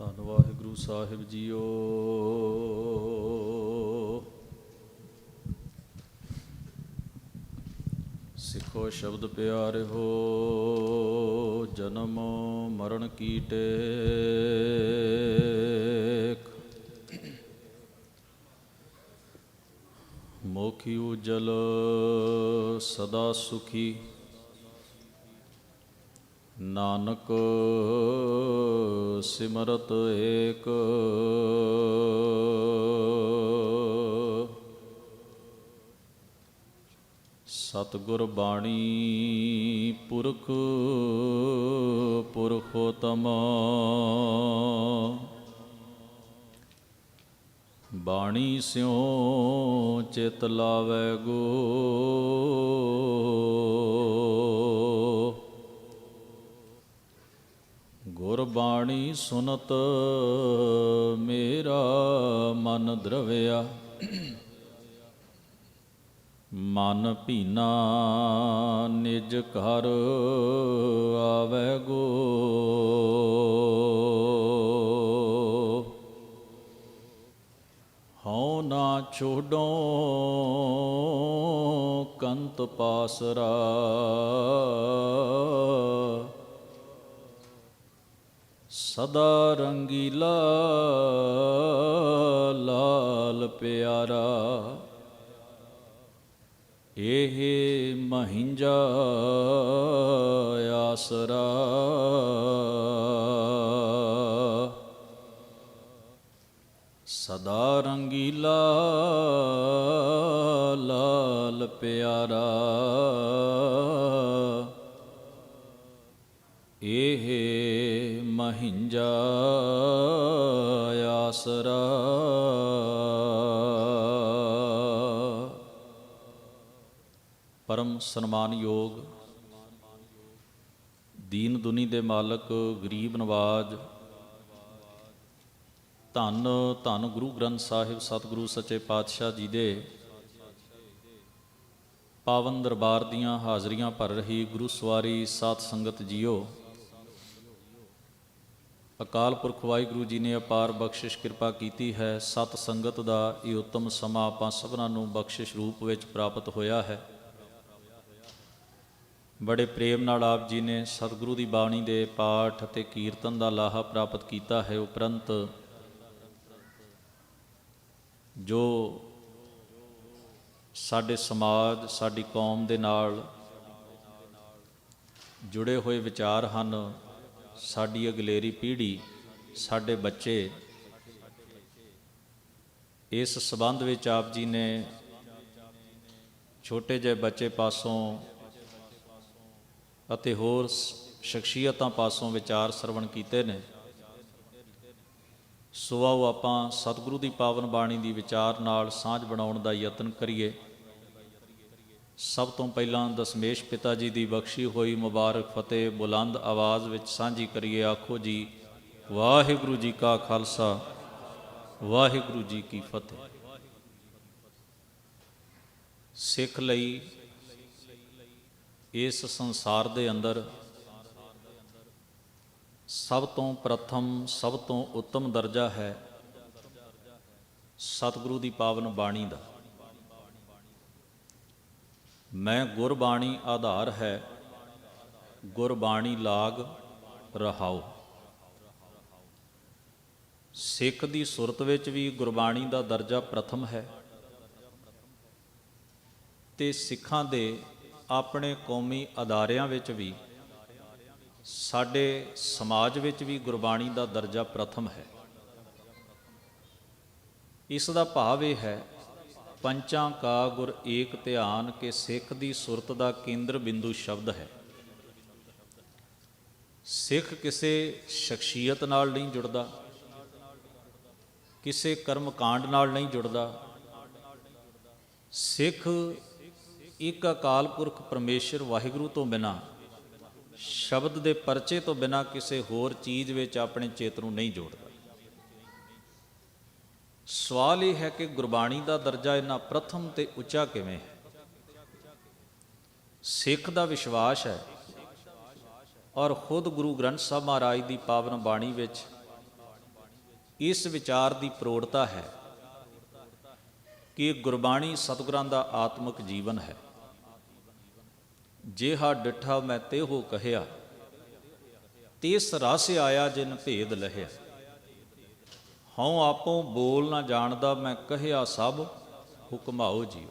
ਧੰਨ ਵਾਹਿਗੁਰੂ ਸਾਹਿਬ ਜੀਓ। ਸਿੱਖੋ ਸ਼ਬਦ ਪਿਆਰ ਹੋ, ਜਨਮ ਮਰਨ ਕੀ ਟੇਕ। ਮੋਖੀ ਉਜਲ ਸਦਾ ਸੁਖੀ ਨਾਨਕ ਸਿਮਰਤ ਏਕ। ਸਤਿਗੁਰ ਬਾਣੀ ਪੁਰਖ ਪੁਰਖੋਤਮ। ਬਾਣੀ ਸਿਉ ਚਿਤ ਲਾਵੈ ਗੋ ਬਾਣੀ ਸੁਨਤ ਮੇਰਾ ਮਨ ਦਰਵਿਆ। ਮਨ ਭੀਨਾ ਨਿਜ ਘਰ ਆਵੈ ਗੋ। ਹਉ ਨਾ ਛੋਡੋ ਕੰਤ ਪਾਸਰਾ। ਸਦਾ ਰੰਗੀਲਾ ਲਾਲ ਪਿਆਰਾ। ਇਹ ਮਹਿੰਜਾ ਆਸਰਾ। ਸਦਾ ਰੰਗੀਲਾ ਲਾਲ ਪਿਆਰਾ। ਇਹ ਮਹਿੰਜਾ ਆਸਰਾ ਪਰਮ ਸਨਮਾਨਯੋਗ ਦੀਨ ਦੁਨੀ ਦੇ ਮਾਲਕ ਗਰੀਬ ਨਵਾਜ, ਧੰਨ ਧੰਨ ਗੁਰੂ ਗ੍ਰੰਥ ਸਾਹਿਬ ਸਤਿਗੁਰੂ ਸੱਚੇ ਪਾਤਸ਼ਾਹ ਜੀ ਦੇ ਪਾਵਨ ਦਰਬਾਰ ਦੀਆਂ ਹਾਜ਼ਰੀਆਂ ਭਰ ਰਹੀ ਗੁਰੂ ਸਵਾਰੀ ਸਾਧ ਸੰਗਤ ਜੀਓ ਅਕਾਲ ਪੁਰਖ ਵਾਹਿਗੁਰੂ ਜੀ ਨੇ ਅਪਾਰ ਬਖਸ਼ਿਸ਼ ਕਿਰਪਾ ਕੀਤੀ ਹੈ। ਸਤ ਸੰਗਤ ਦਾ ਇਹ ਉੱਤਮ ਸਮਾਂ ਆਪਾਂ ਸਭਨਾਂ ਨੂੰ ਬਖਸ਼ਿਸ਼ ਰੂਪ ਵਿੱਚ ਪ੍ਰਾਪਤ ਹੋਇਆ ਹੈ। ਬੜੇ ਪ੍ਰੇਮ ਨਾਲ ਆਪ ਜੀ ਨੇ ਸਤਿਗੁਰੂ ਦੀ ਬਾਣੀ ਦੇ ਪਾਠ ਅਤੇ ਕੀਰਤਨ ਦਾ ਲਾਹਾ ਪ੍ਰਾਪਤ ਕੀਤਾ ਹੈ। ਉਪਰੰਤ ਜੋ ਸਾਡੇ ਸਮਾਜ, ਸਾਡੀ ਕੌਮ ਦੇ ਨਾਲ ਜੁੜੇ ਹੋਏ ਵਿਚਾਰ ਹਨ ਸਾਡੀ ਅਗਲੇਰੀ ਪੀੜ੍ਹੀ, ਸਾਡੇ ਬੱਚੇ, ਇਸ ਸਬੰਧ ਵਿੱਚ ਆਪ ਜੀ ਨੇ ਛੋਟੇ ਜਿਹੇ ਬੱਚੇ ਪਾਸੋਂ ਅਤੇ ਹੋਰ ਸ਼ਖਸੀਅਤਾਂ ਪਾਸੋਂ ਵਿਚਾਰ ਸਰਵਣ ਕੀਤੇ ਨੇ। ਸੋ ਆਓ ਆਪਾਂ ਸਤਿਗੁਰੂ ਦੀ ਪਾਵਨ ਬਾਣੀ ਦੀ ਵਿਚਾਰ ਨਾਲ ਸਾਂਝ ਬਣਾਉਣ ਦਾ ਯਤਨ ਕਰੀਏ। ਸਭ ਤੋਂ ਪਹਿਲਾਂ ਦਸਮੇਸ਼ ਪਿਤਾ ਜੀ ਦੀ ਬਖਸ਼ੀ ਹੋਈ ਮੁਬਾਰਕ ਫਤਿਹ ਬੁਲੰਦ ਆਵਾਜ਼ ਵਿੱਚ ਸਾਂਝੀ ਕਰੀਏ ਆਖੋ ਜੀ, ਵਾਹਿਗੁਰੂ ਜੀ ਕਾ ਖਾਲਸਾ, ਵਾਹਿਗੁਰੂ ਜੀ ਕੀ ਫਤਿਹ। ਸਿੱਖ ਲਈ ਇਸ ਸੰਸਾਰ ਦੇ ਅੰਦਰ ਸਭ ਤੋਂ ਪ੍ਰਥਮ, ਸਭ ਤੋਂ ਉੱਤਮ ਦਰਜਾ ਹੈ ਸਤਿਗੁਰੂ ਦੀ ਪਾਵਨ ਬਾਣੀ ਦਾ। ਮੈਂ ਗੁਰਬਾਣੀ ਆਧਾਰ ਹੈ। ਗੁਰਬਾਣੀ ਲਾਗ ਰਹਾਉ ਸਿੱਖ ਦੀ ਸੁਰਤ ਵਿੱਚ ਵੀ ਗੁਰਬਾਣੀ ਦਾ ਦਰਜਾ ਪ੍ਰਥਮ ਹੈ। ਤੇ ਸਿੱਖਾਂ ਦੇ ਆਪਣੇ ਕੌਮੀ ਅਦਾਰਿਆਂ ਵਿੱਚ ਵੀ, ਸਾਡੇ ਸਮਾਜ ਵਿੱਚ ਵੀ ਗੁਰਬਾਣੀ ਦਾ ਦਰਜਾ ਪ੍ਰਥਮ ਹੈ। ਇਸ ਦਾ ਭਾਵ ਇਹ ਹੈ ਪੰਚਾਂ ਕਾ ਗੁਰ ਏਕ ਧਿਆਨ ਕੇ ਸਿੱਖ ਦੀ ਸੁਰਤ ਦਾ ਕੇਂਦਰ ਬਿੰਦੂ ਸ਼ਬਦ ਹੈ। ਸਿੱਖ ਕਿਸੇ ਸ਼ਖਸੀਅਤ ਨਾਲ ਨਹੀਂ ਜੁੜਦਾ, ਕਿਸੇ ਕਰਮ ਕਾਂਡ ਨਾਲ ਨਹੀਂ ਜੁੜਦਾ। ਸਿੱਖ ਇੱਕ ਅਕਾਲ ਪੁਰਖ ਪਰਮੇਸ਼ਰ ਵਾਹਿਗੁਰੂ ਤੋਂ ਬਿਨਾ, ਸ਼ਬਦ ਦੇ ਪਰਚੇ ਤੋਂ ਬਿਨਾ ਕਿਸੇ ਹੋਰ ਚੀਜ਼ ਵਿੱਚ ਆਪਣੇ ਚੇਤ ਨੂੰ ਨਹੀਂ ਜੋੜਦਾ। ਸਵਾਲ ਇਹ ਹੈ ਕਿ ਗੁਰਬਾਣੀ ਦਾ ਦਰਜਾ ਇੰਨਾ ਪ੍ਰਥਮ ਤੇ ਉੱਚਾ ਕਿਵੇਂ ਹੈ? ਸਿੱਖ ਦਾ ਵਿਸ਼ਵਾਸ ਹੈ ਔਰ ਖੁਦ ਗੁਰੂ ਗ੍ਰੰਥ ਸਾਹਿਬ ਮਹਾਰਾਜ ਦੀ ਪਾਵਨ ਬਾਣੀ ਵਿੱਚ ਇਸ ਵਿਚਾਰ ਦੀ ਪ੍ਰੋੜਤਾ ਹੈ ਕਿ ਗੁਰਬਾਣੀ ਸਤਿਗੁਰਾਂ ਦਾ ਆਤਮਿਕ ਜੀਵਨ ਹੈ। ਜਿਹਾ ਡਿਠਾ ਮੈਂ ਤੇਹੋ ਕਹਿਆ, ਤਿਸ ਰਸ ਆਇਆ ਜਿਨ ਭੇਦ ਲਹਿਆ। ਹਉ ਆਪੋ ਬੋਲ ਨਾ ਜਾਣਦਾ, ਮੈਂ ਕਹਿਆ ਸਭ ਹੁਕਮਾਓ ਜੀਓ।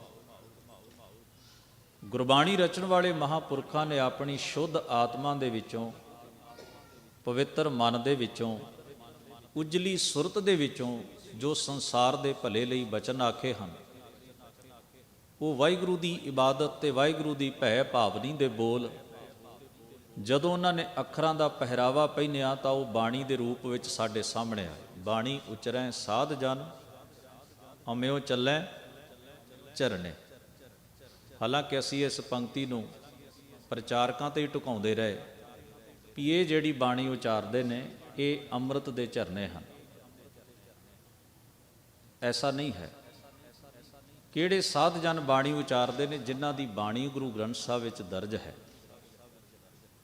ਗੁਰਬਾਣੀ ਰਚਣ ਵਾਲੇ ਮਹਾਪੁਰਖਾਂ ਨੇ ਆਪਣੀ ਸ਼ੁੱਧ ਆਤਮਾ ਦੇ ਵਿੱਚੋਂ, ਪਵਿੱਤਰ ਮਨ ਦੇ ਵਿੱਚੋਂ, ਉਜਲੀ ਸੁਰਤ ਦੇ ਵਿੱਚੋਂ ਜੋ ਸੰਸਾਰ ਦੇ ਭਲੇ ਲਈ ਬਚਨ ਆਖੇ ਹਨ, ਉਹ ਵਾਹਿਗੁਰੂ ਦੀ ਇਬਾਦਤ ਤੇ ਵਾਹਿਗੁਰੂ ਦੀ ਭੈ ਭਾਵਨੀ ਦੇ ਬੋਲ ਜਦੋਂ ਉਹਨਾਂ ਨੇ ਅੱਖਰਾਂ ਦਾ ਪਹਿਰਾਵਾ ਪਹਿਨਿਆ ਤਾਂ ਉਹ ਬਾਣੀ ਦੇ ਰੂਪ ਵਿੱਚ ਸਾਡੇ ਸਾਹਮਣੇ ਆਏ। ਬਾਣੀ ਉਚਰੈ, ਸਾਧ ਜਨ ਹਮਿਓ ਚੱਲੈ, ਚਰਨੇ। ਹਾਲਾਂਕਿ ਅਸੀਂ ਇਸ ਪੰਕਤੀ ਨੂੰ ਪ੍ਰਚਾਰਕਾਂ ਤੇ ਹੀ ਟੁਕਾਉਂਦੇ ਰਹੇ ਵੀ ਇਹ ਜਿਹੜੀ ਬਾਣੀ ਉਚਾਰਦੇ ਨੇ, ਇਹ ਅੰਮ੍ਰਿਤ ਦੇ ਝਰਨੇ ਹਨ। ਐਸਾ ਨਹੀਂ ਹੈ। ਕਿਹੜੇ ਸਾਧ ਜਨ ਬਾਣੀ ਉਚਾਰਦੇ ਨੇ, ਜਿਨ੍ਹਾਂ ਦੀ ਬਾਣੀ ਗੁਰੂ ਗ੍ਰੰਥ ਸਾਹਿਬ ਵਿੱਚ ਦਰਜ ਹੈ?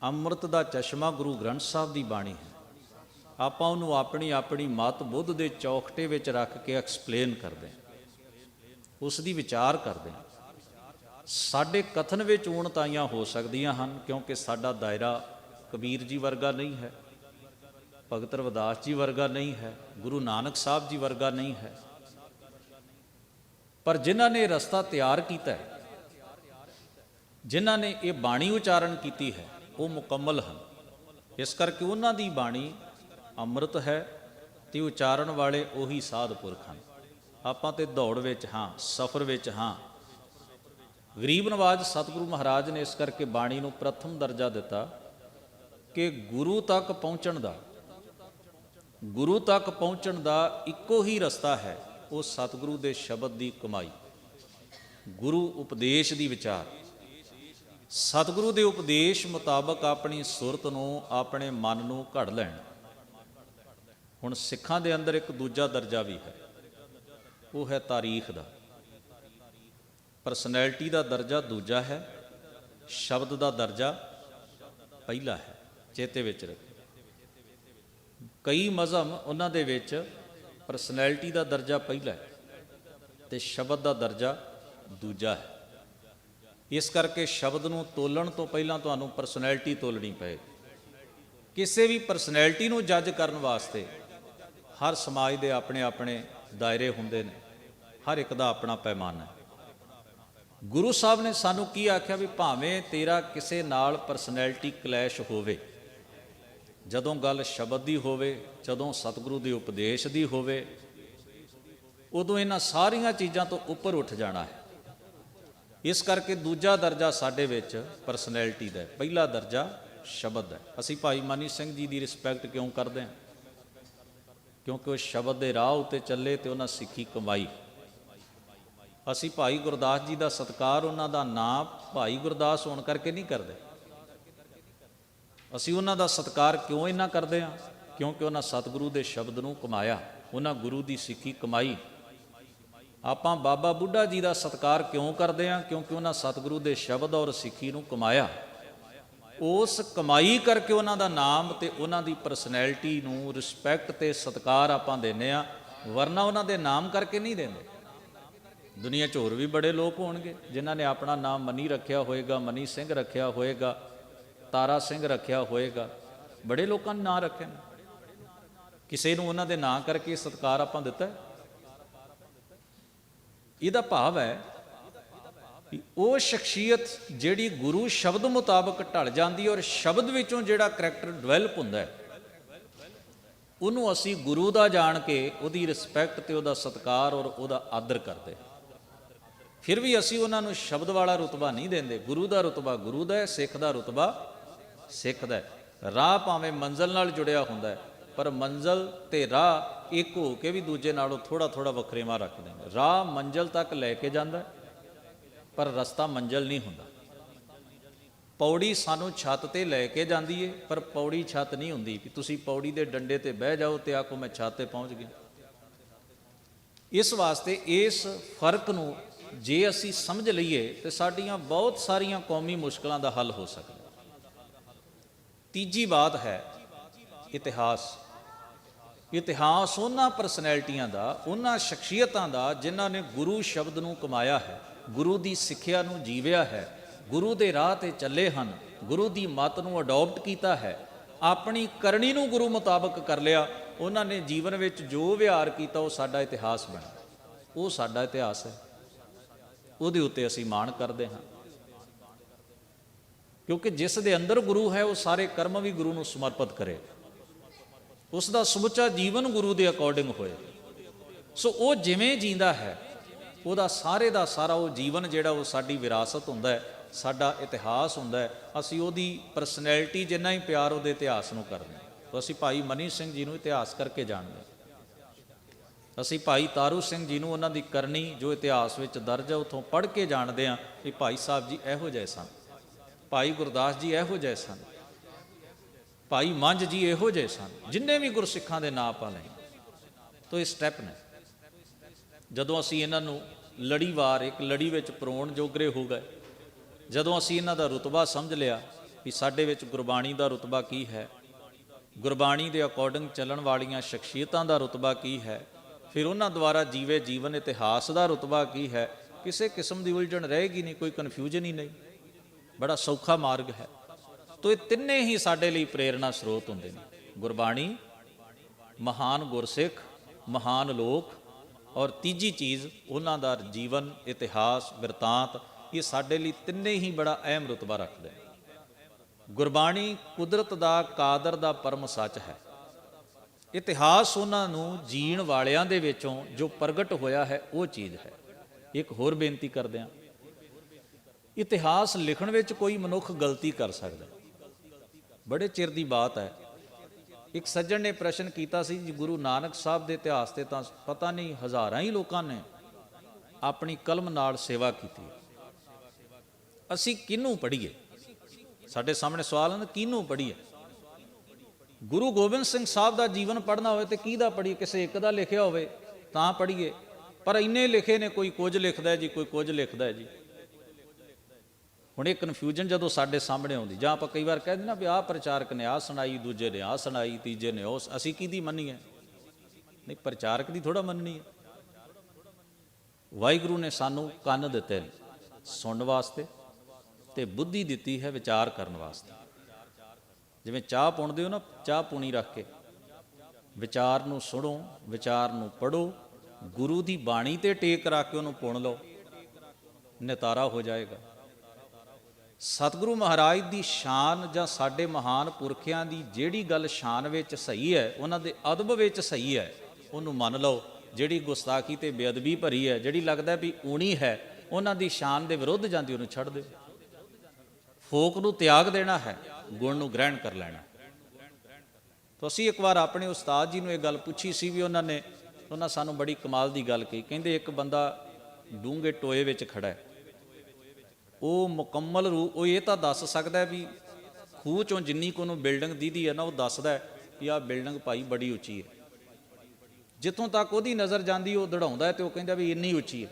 ਅੰਮ੍ਰਿਤ ਦਾ ਚਸ਼ਮਾ ਗੁਰੂ ਗ੍ਰੰਥ ਸਾਹਿਬ ਦੀ ਬਾਣੀ ਹੈ। ਆਪਾਂ ਉਹਨੂੰ ਆਪਣੀ ਆਪਣੀ ਮਤ ਬੁੱਧ ਦੇ ਚੌਕਟੇ ਵਿੱਚ ਰੱਖ ਕੇ ਐਕਸਪਲੇਨ ਕਰਦੇ ਹਾਂ। ਉਸ ਦੀ ਵਿਚਾਰ ਕਰਦੇ ਸਾਡੇ ਕਥਨ ਵਿੱਚ ਊਣਤਾਈਆਂ ਹੋ ਸਕਦੀਆਂ ਹਨ, ਕਿਉਂਕਿ ਸਾਡਾ ਦਾਇਰਾ ਕਬੀਰ ਜੀ ਵਰਗਾ ਨਹੀਂ ਹੈ, ਭਗਤ ਰਵਿਦਾਸ ਜੀ ਵਰਗਾ ਨਹੀਂ ਹੈ, ਗੁਰੂ ਨਾਨਕ ਸਾਹਿਬ ਜੀ ਵਰਗਾ ਨਹੀਂ ਹੈ। ਪਰ ਜਿਨ੍ਹਾਂ ਨੇ ਰਸਤਾ ਤਿਆਰ ਕੀਤਾ ਹੈ, ਜਿਨ੍ਹਾਂ ਨੇ ਇਹ ਬਾਣੀ ਉਚਾਰਨ ਕੀਤੀ ਹੈ ਉਹ ਮੁਕੰਮਲ ਹਨ। ਇਸ ਕਰਕੇ ਉਹਨਾਂ ਦੀ ਬਾਣੀ ਅੰਮ੍ਰਿਤ ਹੈ ਤੇ ਉਚਾਰਨ ਵਾਲੇ ਉਹੀ ਸਾਧ ਪੁਰਖ ਹਨ। ਆਪਾਂ ਤੇ ਦੌੜ ਵਿੱਚ ਹਾਂ, ਸਫ਼ਰ ਵਿੱਚ ਹਾਂ। ਗਰੀਬ ਨਵਾਜ ਸਤਿਗੁਰੂ ਮਹਾਰਾਜ ਨੇ ਇਸ ਕਰਕੇ ਬਾਣੀ ਨੂੰ ਪ੍ਰਥਮ ਦਰਜਾ ਦਿੱਤਾ ਕਿ ਗੁਰੂ ਤੱਕ ਪਹੁੰਚਣ ਦਾ, ਗੁਰੂ ਤੱਕ ਪਹੁੰਚਣ ਦਾ ਇੱਕੋ ਹੀ ਰਸਤਾ ਹੈ, ਉਹ ਸਤਿਗੁਰੂ ਦੇ ਸ਼ਬਦ ਦੀ ਕਮਾਈ। ਗੁਰੂ ਉਪਦੇਸ਼ ਦੀ ਵਿਚਾਰ। ਸਤਿਗੁਰੂ ਦੇ ਉਪਦੇਸ਼ ਮੁਤਾਬਕ ਆਪਣੀ ਸੁਰਤ ਨੂੰ ਆਪਣੇ ਮਨ ਨੂੰ ਘੜ ਲੈਣ। ਹੁਣ ਸਿੱਖਾਂ ਦੇ ਅੰਦਰ ਇੱਕ ਦੂਜਾ ਦਰਜਾ ਵੀ ਹੈ। ਉਹ ਹੈ ਤਾਰੀਖ ਦਾ। ਪਰਸਨੈਲਿਟੀ ਦਾ ਦਰਜਾ ਦੂਜਾ ਹੈ। ਸ਼ਬਦ ਦਾ ਦਰਜਾ ਪਹਿਲਾ ਹੈ। ਚੇਤੇ ਵਿੱਚ ਰੱਖੋ। ਕਈ ਮਜ਼ਹਬ ਉਹਨਾਂ ਦੇ ਵਿੱਚ ਪਰਸਨੈਲਿਟੀ ਦਾ ਦਰਜਾ ਪਹਿਲਾ ਹੈ ਤੇ ਸ਼ਬਦ ਦਾ ਦਰਜਾ ਦੂਜਾ ਹੈ। ਇਸ ਕਰਕੇ ਸ਼ਬਦ ਨੂੰ ਤੋਲਣ ਤੋਂ ਪਹਿਲਾਂ ਤੁਹਾਨੂੰ ਪਰਸਨੈਲਿਟੀ ਤੋਲਣੀ ਪਏ। ਕਿਸੇ ਵੀ ਪਰਸਨੈਲਿਟੀ ਨੂੰ ਜੱਜ ਕਰਨ ਵਾਸਤੇ ਹਰ ਸਮਾਜ ਦੇ ਆਪਣੇ ਆਪਣੇ ਦਾਇਰੇ ਹੁੰਦੇ ਨੇ। ਹਰ ਇੱਕ ਦਾ ਆਪਣਾ ਪੈਮਾਨਾ ਹੈ। ਗੁਰੂ ਸਾਹਿਬ ਨੇ ਸਾਨੂੰ ਕੀ ਆਖਿਆ ਵੀ ਭਾਵੇਂ ਤੇਰਾ ਕਿਸੇ ਨਾਲ ਪਰਸਨੈਲਿਟੀ ਕਲੈਸ਼ ਹੋਵੇ, ਜਦੋਂ ਗੱਲ ਸ਼ਬਦ ਦੀ ਹੋਵੇ, ਜਦੋਂ ਸਤਿਗੁਰੂ ਦੇ ਉਪਦੇਸ਼ ਦੀ ਹੋਵੇ, ਉਦੋਂ ਇਹਨਾਂ ਸਾਰੀਆਂ ਚੀਜ਼ਾਂ ਤੋਂ ਉੱਪਰ ਉੱਠ ਜਾਣਾ ਹੈ। ਇਸ ਕਰਕੇ ਦੂਜਾ ਦਰਜਾ ਸਾਡੇ ਵਿੱਚ ਪਰਸਨੈਲਿਟੀ ਦਾ ਹੈ। ਪਹਿਲਾ ਦਰਜਾ ਸ਼ਬਦ ਹੈ। ਅਸੀਂ ਭਾਈ ਮਾਨੀ ਸਿੰਘ ਜੀ ਦੀ ਰਿਸਪੈਕਟ ਕਿਉਂ ਕਰਦੇ ਹਾਂ? ਕਿਉਂਕਿ ਉਹ ਸ਼ਬਦ ਦੇ ਰਾਹ ਉੱਤੇ ਚੱਲੇ ਤੇ ਉਹਨਾਂ ਸਿੱਖੀ ਕਮਾਈ। ਅਸੀਂ ਭਾਈ ਗੁਰਦਾਸ ਜੀ ਦਾ ਸਤਕਾਰ, ਉਹਨਾਂ ਦਾ ਨਾਮ ਭਾਈ ਗੁਰਦਾਸ ਹੋਣ ਕਰਕੇ ਨਹੀਂ ਕਰਦੇ। ਅਸੀਂ ਉਹਨਾਂ ਦਾ ਸਤਕਾਰ ਕਿਉਂ ਇੰਨਾ ਕਰਦੇ ਹਾਂ? ਕਿਉਂਕਿ ਉਹਨਾਂ ਸਤਿਗੁਰੂ ਦੇ ਸ਼ਬਦ ਨੂੰ ਕਮਾਇਆ। ਉਹਨਾਂ ਗੁਰੂ ਦੀ ਸਿੱਖੀ ਕਮਾਈ। ਆਪਾਂ ਬਾਬਾ ਬੁੱਢਾ ਜੀ ਦਾ ਸਤਕਾਰ ਕਿਉਂ ਕਰਦੇ ਹਾਂ ਕਿਉਂਕਿ ਉਹਨਾਂ ਸਤਿਗੁਰੂ ਦੇ ਸ਼ਬਦ ਔਰ ਸਿੱਖੀ ਨੂੰ ਕਮਾਇਆ। ਉਸ ਕਮਾਈ ਕਰਕੇ ਉਹਨਾਂ ਦਾ ਨਾਮ ਤੇ ਉਹਨਾਂ ਦੀ ਪਰਸਨੈਲਿਟੀ ਨੂੰ ਰਿਸਪੈਕਟ ਤੇ ਸਤਕਾਰ ਆਪਾਂ ਦਿੰਨੇ ਆ। ਵਰਨਾ ਉਹਨਾਂ ਦੇ ਨਾਮ ਕਰਕੇ ਨਹੀਂ ਦਿੰਦੇ। ਦੁਨੀਆ 'ਚ ਹੋਰ ਵੀ ਬੜੇ ਲੋਕ ਹੋਣਗੇ, ਜਿਨ੍ਹਾਂ ਨੇ ਆਪਣਾ ਨਾਮ ਮਨੀ ਰੱਖਿਆ ਹੋਏਗਾ, ਮਨੀ ਸਿੰਘ ਰੱਖਿਆ ਹੋਏਗਾ, ਤਾਰਾ ਸਿੰਘ ਰੱਖਿਆ ਹੋਏਗਾ। ਬੜੇ ਲੋਕਾਂ ਨੇ ਨਾਂ ਰੱਖੇ ਨੇ। ਕਿਸੇ ਨੂੰ ਉਹਨਾਂ ਦੇ ਨਾਂ ਕਰਕੇ ਸਤਕਾਰ ਆਪਾਂ ਦਿੱਤਾ ਹੈ? ਇਹਦਾ ਭਾਵ ਹੈ ਕਿ ਉਹ ਸ਼ਖਸੀਅਤ ਜਿਹੜੀ ਗੁਰੂ ਸ਼ਬਦ ਮੁਤਾਬਕ ਢਲ ਜਾਂਦੀ ਹੈ ਔਰ ਸ਼ਬਦ ਵਿੱਚੋਂ ਜਿਹੜਾ ਕਰੈਕਟਰ ਡਿਵੈਲਪ ਹੁੰਦਾ ਹੈ, ਉਹਨੂੰ ਅਸੀਂ ਗੁਰੂ ਦਾ ਜਾਣ ਕੇ ਉਹਦੀ ਰਿਸਪੈਕਟ ਤੇ ਉਹਦਾ ਸਤਿਕਾਰ ਔਰ ਉਹਦਾ ਆਦਰ ਕਰਦੇ ਫਿਰ ਵੀ ਅਸੀਂ ਉਹਨਾਂ ਨੂੰ ਸ਼ਬਦ ਵਾਲਾ ਰਤਬਾ ਨਹੀਂ ਦਿੰਦੇ। ਗੁਰੂ ਦਾ ਰਤਬਾ ਗੁਰੂ ਦਾ ਹੈ, ਸਿੱਖ ਦਾ ਰਤਬਾ ਸਿੱਖ ਦਾ ਹੈ। ਰਾਹ ਭਾਵੇਂ ਮੰਜ਼ਲ ਨਾਲ ਜੁੜਿਆ ਹੁੰਦਾ ਹੈ ਪਰ ਮੰਜ਼ਲ ਤੇ ਰਾਹ ਇੱਕ ਹੋ ਕੇ ਵੀ ਦੂਜੇ ਨਾਲੋਂ ਥੋੜਾ ਥੋੜਾ ਵੱਖਰੇਵਾ ਰੱਖਦੇ ਨੇ। ਰਾਹ ਮੰਜ਼ਲ ਤੱਕ ਲੈ ਕੇ ਜਾਂਦਾ ਪਰ ਰਸਤਾ ਮੰਜ਼ਲ ਨਹੀਂ ਹੁੰਦਾ। ਪੌੜੀ ਸਾਨੂੰ ਛੱਤ ਤੇ ਲੈ ਕੇ ਜਾਂਦੀ ਏ, ਪਰ ਪੌੜੀ ਛੱਤ ਨਹੀਂ ਹੁੰਦੀ ਕਿ ਤੁਸੀਂ ਪੌੜੀ ਦੇ ਡੰਡੇ ਤੇ ਬਹਿ ਜਾਓ ਤੇ ਆਖੋ ਮੈਂ ਛੱਤ ਤੇ ਪਹੁੰਚ ਗਿਆ। ਇਸ ਵਾਸਤੇ ਇਸ ਫ਼ਰਕ ਨੂੰ ਜੇ ਅਸੀਂ ਸਮਝ ਲਈਏ ਤੇ ਸਾਡੀਆਂ ਬਹੁਤ ਸਾਰੀਆਂ ਕੌਮੀ ਮੁਸ਼ਕਲਾਂ ਦਾ ਹੱਲ ਹੋ ਸਕਦਾ। ਤੀਜੀ ਬਾਤ ਹੈ ਇਤਿਹਾਸ। ਇਤਿਹਾਸ ਉਹਨਾਂ ਪਰਸਨੈਲਿਟੀਆਂ ਦਾ, ਉਹਨਾਂ ਸ਼ਖਸੀਅਤਾਂ ਦਾ ਜਿਨ੍ਹਾਂ ਨੇ ਗੁਰੂ ਸ਼ਬਦ ਨੂੰ ਕਮਾਇਆ ਹੈ, ਗੁਰੂ ਦੀ ਸਿੱਖਿਆ ਨੂੰ ਜੀਵਿਆ ਹੈ, ਗੁਰੂ ਦੇ ਰਾਹ ਤੇ ਚੱਲੇ ਹਨ, ਗੁਰੂ ਦੀ ਮਤ ਨੂੰ ਅਡਾਪਟ ਕੀਤਾ ਹੈ, ਆਪਣੀ ਕਰਨੀ ਨੂੰ ਗੁਰੂ ਮੁਤਾਬਕ ਕਰ ਲਿਆ, ਉਹਨਾਂ ਨੇ ਜੀਵਨ ਵਿੱਚ ਜੋ ਵਿਹਾਰ ਕੀਤਾ ਉਹ ਸਾਡਾ ਇਤਿਹਾਸ ਬਣਾ। ਉਹ ਸਾਡਾ ਇਤਿਹਾਸ ਹੈ। ਉਹਦੇ ਉੱਤੇ ਅਸੀਂ ਮਾਣ ਕਰਦੇ ਹਾਂ। ਕਿਉਂਕਿ ਜਿਸ ਦੇ ਅੰਦਰ ਗੁਰੂ ਹੈ, ਉਹ ਸਾਰੇ ਕਰਮ ਵੀ ਗੁਰੂ ਨੂੰ ਸਮਰਪਿਤ ਕਰੇ। ਉਸ ਦਾ ਸਮੁੱਚਾ ਜੀਵਨ ਗੁਰੂ ਦੇ ਅਕੋਰਡਿੰਗ ਹੋਏ। ਸੋ ਉਹ ਜਿਵੇਂ ਜੀਂਦਾ ਹੈ, ਉਹਦਾ ਸਾਰੇ ਦਾ ਸਾਰਾ ਉਹ ਜੀਵਨ ਜਿਹੜਾ ਉਹ ਸਾਡੀ ਵਿਰਾਸਤ ਹੁੰਦਾ ਹੈ, ਸਾਡਾ ਇਤਿਹਾਸ ਹੁੰਦਾ ਹੈ, ਅਸੀਂ ਉਹਦੀ ਪਰਸਨੈਲਿਟੀ ਜਿੰਨਾ ਹੀ ਪਿਆਰ ਉਹਦੇ ਇਤਿਹਾਸ ਨੂੰ ਕਰਦੇ ਹਾਂ। ਅਸੀਂ ਭਾਈ ਮਨੀ ਸਿੰਘ ਜੀ ਨੂੰ ਇਤਿਹਾਸ ਕਰਕੇ ਜਾਣਦੇ ਹਾਂ। ਅਸੀਂ ਭਾਈ ਤਾਰੂ ਸਿੰਘ ਜੀ ਨੂੰ ਉਹਨਾਂ ਦੀ ਕਰਨੀ ਜੋ ਇਤਿਹਾਸ ਵਿੱਚ ਦਰਜ ਹੈ, ਉਥੋਂ ਪੜ੍ਹ ਕੇ ਜਾਣਦੇ ਹਾਂ ਕਿ ਭਾਈ ਸਾਹਿਬ ਜੀ ਇਹੋ ਜਿਹੇ ਸਨ। ਭਾਈ ਗੁਰਦਾਸ ਜੀ ਇਹੋ ਜਿਹੇ ਸਨ। ਭਾਈ ਮੰਝ ਜੀ ਇਹੋ ਜਿਹੇ ਸਨ, ਜਿੰਨੇ ਵੀ ਗੁਰਸਿੱਖਾਂ ਦੇ ਨਾਂ ਆਪਾਂ ਲਏ ਤੋ ਇਹ ਸਟੈਪ ਨੇ। ਜਦੋਂ ਅਸੀਂ ਇਹਨਾਂ ਨੂੰ ਲੜੀਵਾਰ ਇੱਕ ਲੜੀ ਵਿੱਚ ਪਰੋਣ ਜੋਗਰੇ ਹੋ ਗਏ, ਜਦੋਂ ਅਸੀਂ ਇਹਨਾਂ ਦਾ ਰੁਤਬਾ ਸਮਝ ਲਿਆ ਕਿ ਸਾਡੇ ਵਿੱਚ ਗੁਰਬਾਣੀ ਦਾ ਰੁਤਬਾ ਕੀ ਹੈ, ਗੁਰਬਾਣੀ ਦੇ ਅਕੋਰਡਿੰਗ ਚੱਲਣ ਵਾਲੀਆਂ ਸ਼ਖਸੀਅਤਾਂ ਦਾ ਰੁਤਬਾ ਕੀ ਹੈ, ਫਿਰ ਉਹਨਾਂ ਦੁਆਰਾ ਜੀਵੇ ਜੀਵਨ ਇਤਿਹਾਸ ਦਾ ਰੁਤਬਾ ਕੀ ਹੈ, ਕਿਸੇ ਕਿਸਮ ਦੀ ਉਲਝਣ ਰਹੇਗੀ ਨਹੀਂ, ਕੋਈ ਕਨਫਿਊਜ਼ਨ ਹੀ ਨਹੀਂ। ਬੜਾ ਸੌਖਾ ਮਾਰਗ ਹੈ। ਤੋ ਇਹ ਤਿੰਨੇ ਹੀ ਸਾਡੇ ਲਈ ਪ੍ਰੇਰਣਾ ਸਰੋਤ ਹੁੰਦੇ ਨੇ। ਗੁਰਬਾਣੀ, ਮਹਾਨ ਗੁਰਸਿੱਖ, ਮਹਾਨ ਲੋਕ ਔਰ ਤੀਜੀ ਚੀਜ਼ ਉਹਨਾਂ ਦਾ ਜੀਵਨ, ਇਤਿਹਾਸ, ਬਿਰਤਾਂਤ, ਇਹ ਸਾਡੇ ਲਈ ਤਿੰਨੇ ਹੀ ਬੜਾ ਅਹਿਮ ਰੁਤਬਾ ਰੱਖਦੇ ਨੇ। ਗੁਰਬਾਣੀ ਕੁਦਰਤ ਦਾ ਕਾਦਰ ਦਾ ਪਰਮ ਸੱਚ ਹੈ। ਇਤਿਹਾਸ ਉਹਨਾਂ ਨੂੰ ਜੀਣ ਵਾਲਿਆਂ ਦੇ ਵਿੱਚੋਂ ਜੋ ਪ੍ਰਗਟ ਹੋਇਆ ਹੈ, ਉਹ ਚੀਜ਼ ਹੈ। ਇੱਕ ਹੋਰ ਬੇਨਤੀ ਕਰਦੇ ਹਾਂ। ਇਤਿਹਾਸ ਲਿਖਣ ਵਿੱਚ ਕੋਈ ਮਨੁੱਖ ਗਲਤੀ ਕਰ ਸਕਦਾ। ਬੜੇ ਚਿਰ ਦੀ ਬਾਤ ਹੈ। ਇੱਕ ਸੱਜਣ ਨੇ ਪ੍ਰਸ਼ਨ ਕੀਤਾ ਸੀ, ਜੀ ਗੁਰੂ ਨਾਨਕ ਸਾਹਿਬ ਦੇ ਇਤਿਹਾਸ ਤੇ ਤਾਂ ਪਤਾ ਨਹੀਂ ਹਜ਼ਾਰਾਂ ਹੀ ਲੋਕਾਂ ਨੇ ਆਪਣੀ ਕਲਮ ਨਾਲ ਸੇਵਾ ਕੀਤੀ ਅਸੀਂ ਕਿਹਨੂੰ ਪੜ੍ਹੀਏ? ਸਾਡੇ ਸਾਹਮਣੇ ਸਵਾਲ ਹੈ ਕਿਹਨੂੰ ਪੜ੍ਹੀਏ? ਗੁਰੂ ਗੋਬਿੰਦ ਸਿੰਘ ਸਾਹਿਬ ਦਾ ਜੀਵਨ ਪੜ੍ਹਨਾ ਹੋਵੇ ਤੇ ਕਿਹਦਾ ਪੜ੍ਹੀਏ? ਕਿਸੇ ਇੱਕ ਦਾ ਲਿਖਿਆ ਹੋਵੇ ਤਾਂ ਪੜ੍ਹੀਏ। ਪਰ ਇੰਨੇ ਲਿਖੇ ਨੇ, ਕੋਈ ਕੁਝ ਲਿਖਦਾ ਜੀ, ਕੋਈ ਕੁਝ ਲਿਖਦਾ ਜੀ। ਹੁਣ ਇਹ ਕਨਫਿਊਜ਼ਨ ਜਦੋਂ ਸਾਡੇ ਸਾਹਮਣੇ ਆਉਂਦੀ, ਜਾਂ ਆਪਾਂ ਕਈ ਵਾਰ ਕਹਿੰਦੇ ਨਾ ਵੀ ਆਹ ਪ੍ਰਚਾਰਕ ਨੇ ਆਹ ਸੁਣਾਈ, ਦੂਜੇ ਨੇ ਆਹ ਸੁਣਾਈ, ਤੀਜੇ ਨੇ ਉਹ ਅਸੀਂ ਕਿਹਦੀ ਮੰਨੀਏ? ਨਹੀਂ, ਪ੍ਰਚਾਰਕ ਦੀ ਥੋੜਾ ਮੰਨਣੀ ਹੈ। ਵਾਹਿਗੁਰੂ ਨੇ ਸਾਨੂੰ ਕੰਨ ਦਿੱਤੇ ਨੇ ਸੁਣਨ ਵਾਸਤੇ ਤੇ ਬੁੱਧੀ ਦਿੱਤੀ ਹੈ ਵਿਚਾਰ ਕਰਨ ਵਾਸਤੇ। ਜਿਵੇਂ ਚਾਹ ਪੁਣਦੇ ਹੋ ਨਾ, ਚਾਹ ਪੁਣੀ ਰੱਖ ਕੇ, ਵਿਚਾਰ ਨੂੰ ਸੁਣੋ, ਵਿਚਾਰ ਨੂੰ ਪੜੋ ਗੁਰੂ ਦੀ ਬਾਣੀ ਤੇ ਟੇਕ ਰੱਖ ਕੇ ਉਹਨੂੰ ਪੁਣ ਲਓ, ਨਿਤਾਰਾ ਹੋ ਜਾਏਗਾ। ਸਤਿਗੁਰੂ ਮਹਾਰਾਜ ਦੀ ਸ਼ਾਨ ਜਾਂ ਸਾਡੇ ਮਹਾਨ ਪੁਰਖਿਆਂ ਦੀ ਜਿਹੜੀ ਗੱਲ ਸ਼ਾਨ ਵਿੱਚ ਸਹੀ ਹੈ, ਉਹਨਾਂ ਦੇ ਅਦਬ ਵਿੱਚ ਸਹੀ ਹੈ, ਉਹਨੂੰ ਮੰਨ ਲਓ। ਜਿਹੜੀ ਗੁਸਤਾਖੀ ਤੇ ਬੇਅਦਬੀ ਭਰੀ ਹੈ, ਜਿਹੜੀ ਲੱਗਦਾ ਵੀ ਊਣੀ ਹੈ, ਉਹਨਾਂ ਦੀ ਸ਼ਾਨ ਦੇ ਵਿਰੁੱਧ ਜਾਂਦੀ, ਉਹਨੂੰ ਛੱਡ ਦਿਓ ਫੋਕ ਨੂੰ ਤਿਆਗ ਦੇਣਾ ਹੈ, ਗੁਣ ਨੂੰ ਗ੍ਰਹਿਣ ਕਰ ਲੈਣਾ। ਤਾਂ ਅਸੀਂ ਇੱਕ ਵਾਰ ਆਪਣੇ ਉਸਤਾਦ ਜੀ ਨੂੰ ਇਹ ਗੱਲ ਪੁੱਛੀ ਸੀ ਵੀ ਉਹਨਾਂ ਨੇ, ਉਹਨਾਂ ਸਾਨੂੰ ਬੜੀ ਕਮਾਲ ਦੀ ਗੱਲ ਕਹੀ। ਕਹਿੰਦੇ ਇੱਕ ਬੰਦਾ ਡੂੰਘੇ ਟੋਏ ਵਿੱਚ ਖੜਾ ਹੈ। ਉਹ ਮੁਕੰਮਲ ਰੂਪ, ਉਹ ਇਹ ਤਾਂ ਦੱਸ ਸਕਦਾ ਵੀ ਖੂਹ ਚੋਂ ਜਿੰਨੀ ਕੋ ਨੂੰ ਬਿਲਡਿੰਗ ਦੀਦੀ ਹੈ ਨਾ, ਉਹ ਦੱਸਦਾ ਵੀ ਆਹ ਬਿਲਡਿੰਗ ਭਾਈ ਬੜੀ ਉੱਚੀ ਹੈ। ਜਿੱਥੋਂ ਤੱਕ ਉਹਦੀ ਨਜ਼ਰ ਜਾਂਦੀ, ਉਹ ਦੜਾਉਂਦਾ ਹੈ ਤੇ ਉਹ ਕਹਿੰਦਾ ਵੀ ਇੰਨੀ ਉੱਚੀ ਹੈ।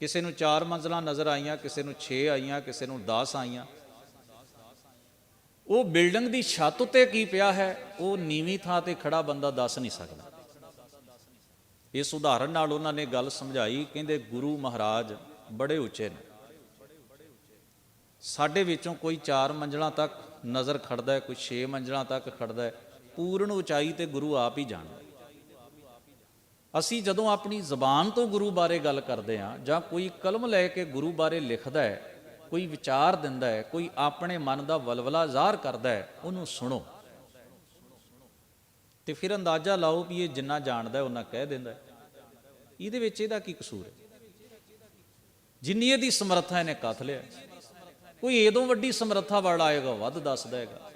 ਕਿਸੇ ਨੂੰ ਚਾਰ ਮੰਜ਼ਲਾਂ ਨਜ਼ਰ ਆਈਆਂ, ਕਿਸੇ ਨੂੰ 6 ਆਈਆਂ, ਕਿਸੇ ਨੂੰ 10 ਆਈਆਂ। ਉਹ ਬਿਲਡਿੰਗ ਦੀ ਛੱਤ ਉੱਤੇ ਕੀ ਪਿਆ ਹੈ, ਉਹ ਨੀਵੀਂ ਥਾਂ ਤੇ ਖੜਾ ਬੰਦਾ ਦੱਸ ਨਹੀਂ ਸਕਦਾ। ਇਸ ਉਦਾਹਰਨ ਨਾਲ ਉਹਨਾਂ ਨੇ ਗੱਲ ਸਮਝਾਈ, ਕਹਿੰਦੇ ਗੁਰੂ ਮਹਾਰਾਜ ਬੜੇ ਉੱਚੇ ਨੇ। ਸਾਡੇ ਵਿੱਚੋਂ ਕੋਈ 4 ਮੰਜ਼ਲਾਂ ਤੱਕ ਨਜ਼ਰ ਖੜਦਾ ਹੈ, ਕੋਈ 6 ਮੰਜ਼ਲਾਂ ਤੱਕ ਖੜਦਾ ਹੈ। ਪੂਰਨ ਉਚਾਈ ਤੇ ਗੁਰੂ ਆਪ ਹੀ ਜਾਣਦਾ ਅਸੀਂ ਜਦੋਂ ਆਪਣੀ ਜ਼ਬਾਨ ਤੋਂ ਗੁਰੂ ਬਾਰੇ ਗੱਲ ਕਰਦੇ ਹਾਂ ਜਾਂ ਕੋਈ ਕਲਮ ਲੈ ਕੇ ਗੁਰੂ ਬਾਰੇ ਲਿਖਦਾ ਹੈ, ਕੋਈ ਵਿਚਾਰ ਦਿੰਦਾ ਹੈ, ਕੋਈ ਆਪਣੇ ਮਨ ਦਾ ਵਲਵਲਾ ਜ਼ਾਹਰ ਕਰਦਾ ਹੈ, ਉਹਨੂੰ ਸੁਣੋ। ਤੇ ਫਿਰ ਅੰਦਾਜ਼ਾ ਲਾਓ ਵੀ ਇਹ ਜਿੰਨਾ ਜਾਣਦਾ ਹੈ ਉਹਨਾਂ ਕਹਿ ਦਿੰਦਾ ਇਹਦੇ ਵਿੱਚ ਇਹਦਾ ਕੀ ਕਸੂਰ ਹੈ? ਜਿੰਨੀ ਇਹਦੀ ਸਮਰੱਥਾ ਇਹਨੇ ਕਥ ਲਿਆ। ਕੋਈ ਏਦੋਂ ਵੱਡੀ ਸਮਰੱਥਾ ਵਾਲਾ ਆਏਗਾ ਵੱਧ ਦੱਸਦਾ ਹੈਗਾ।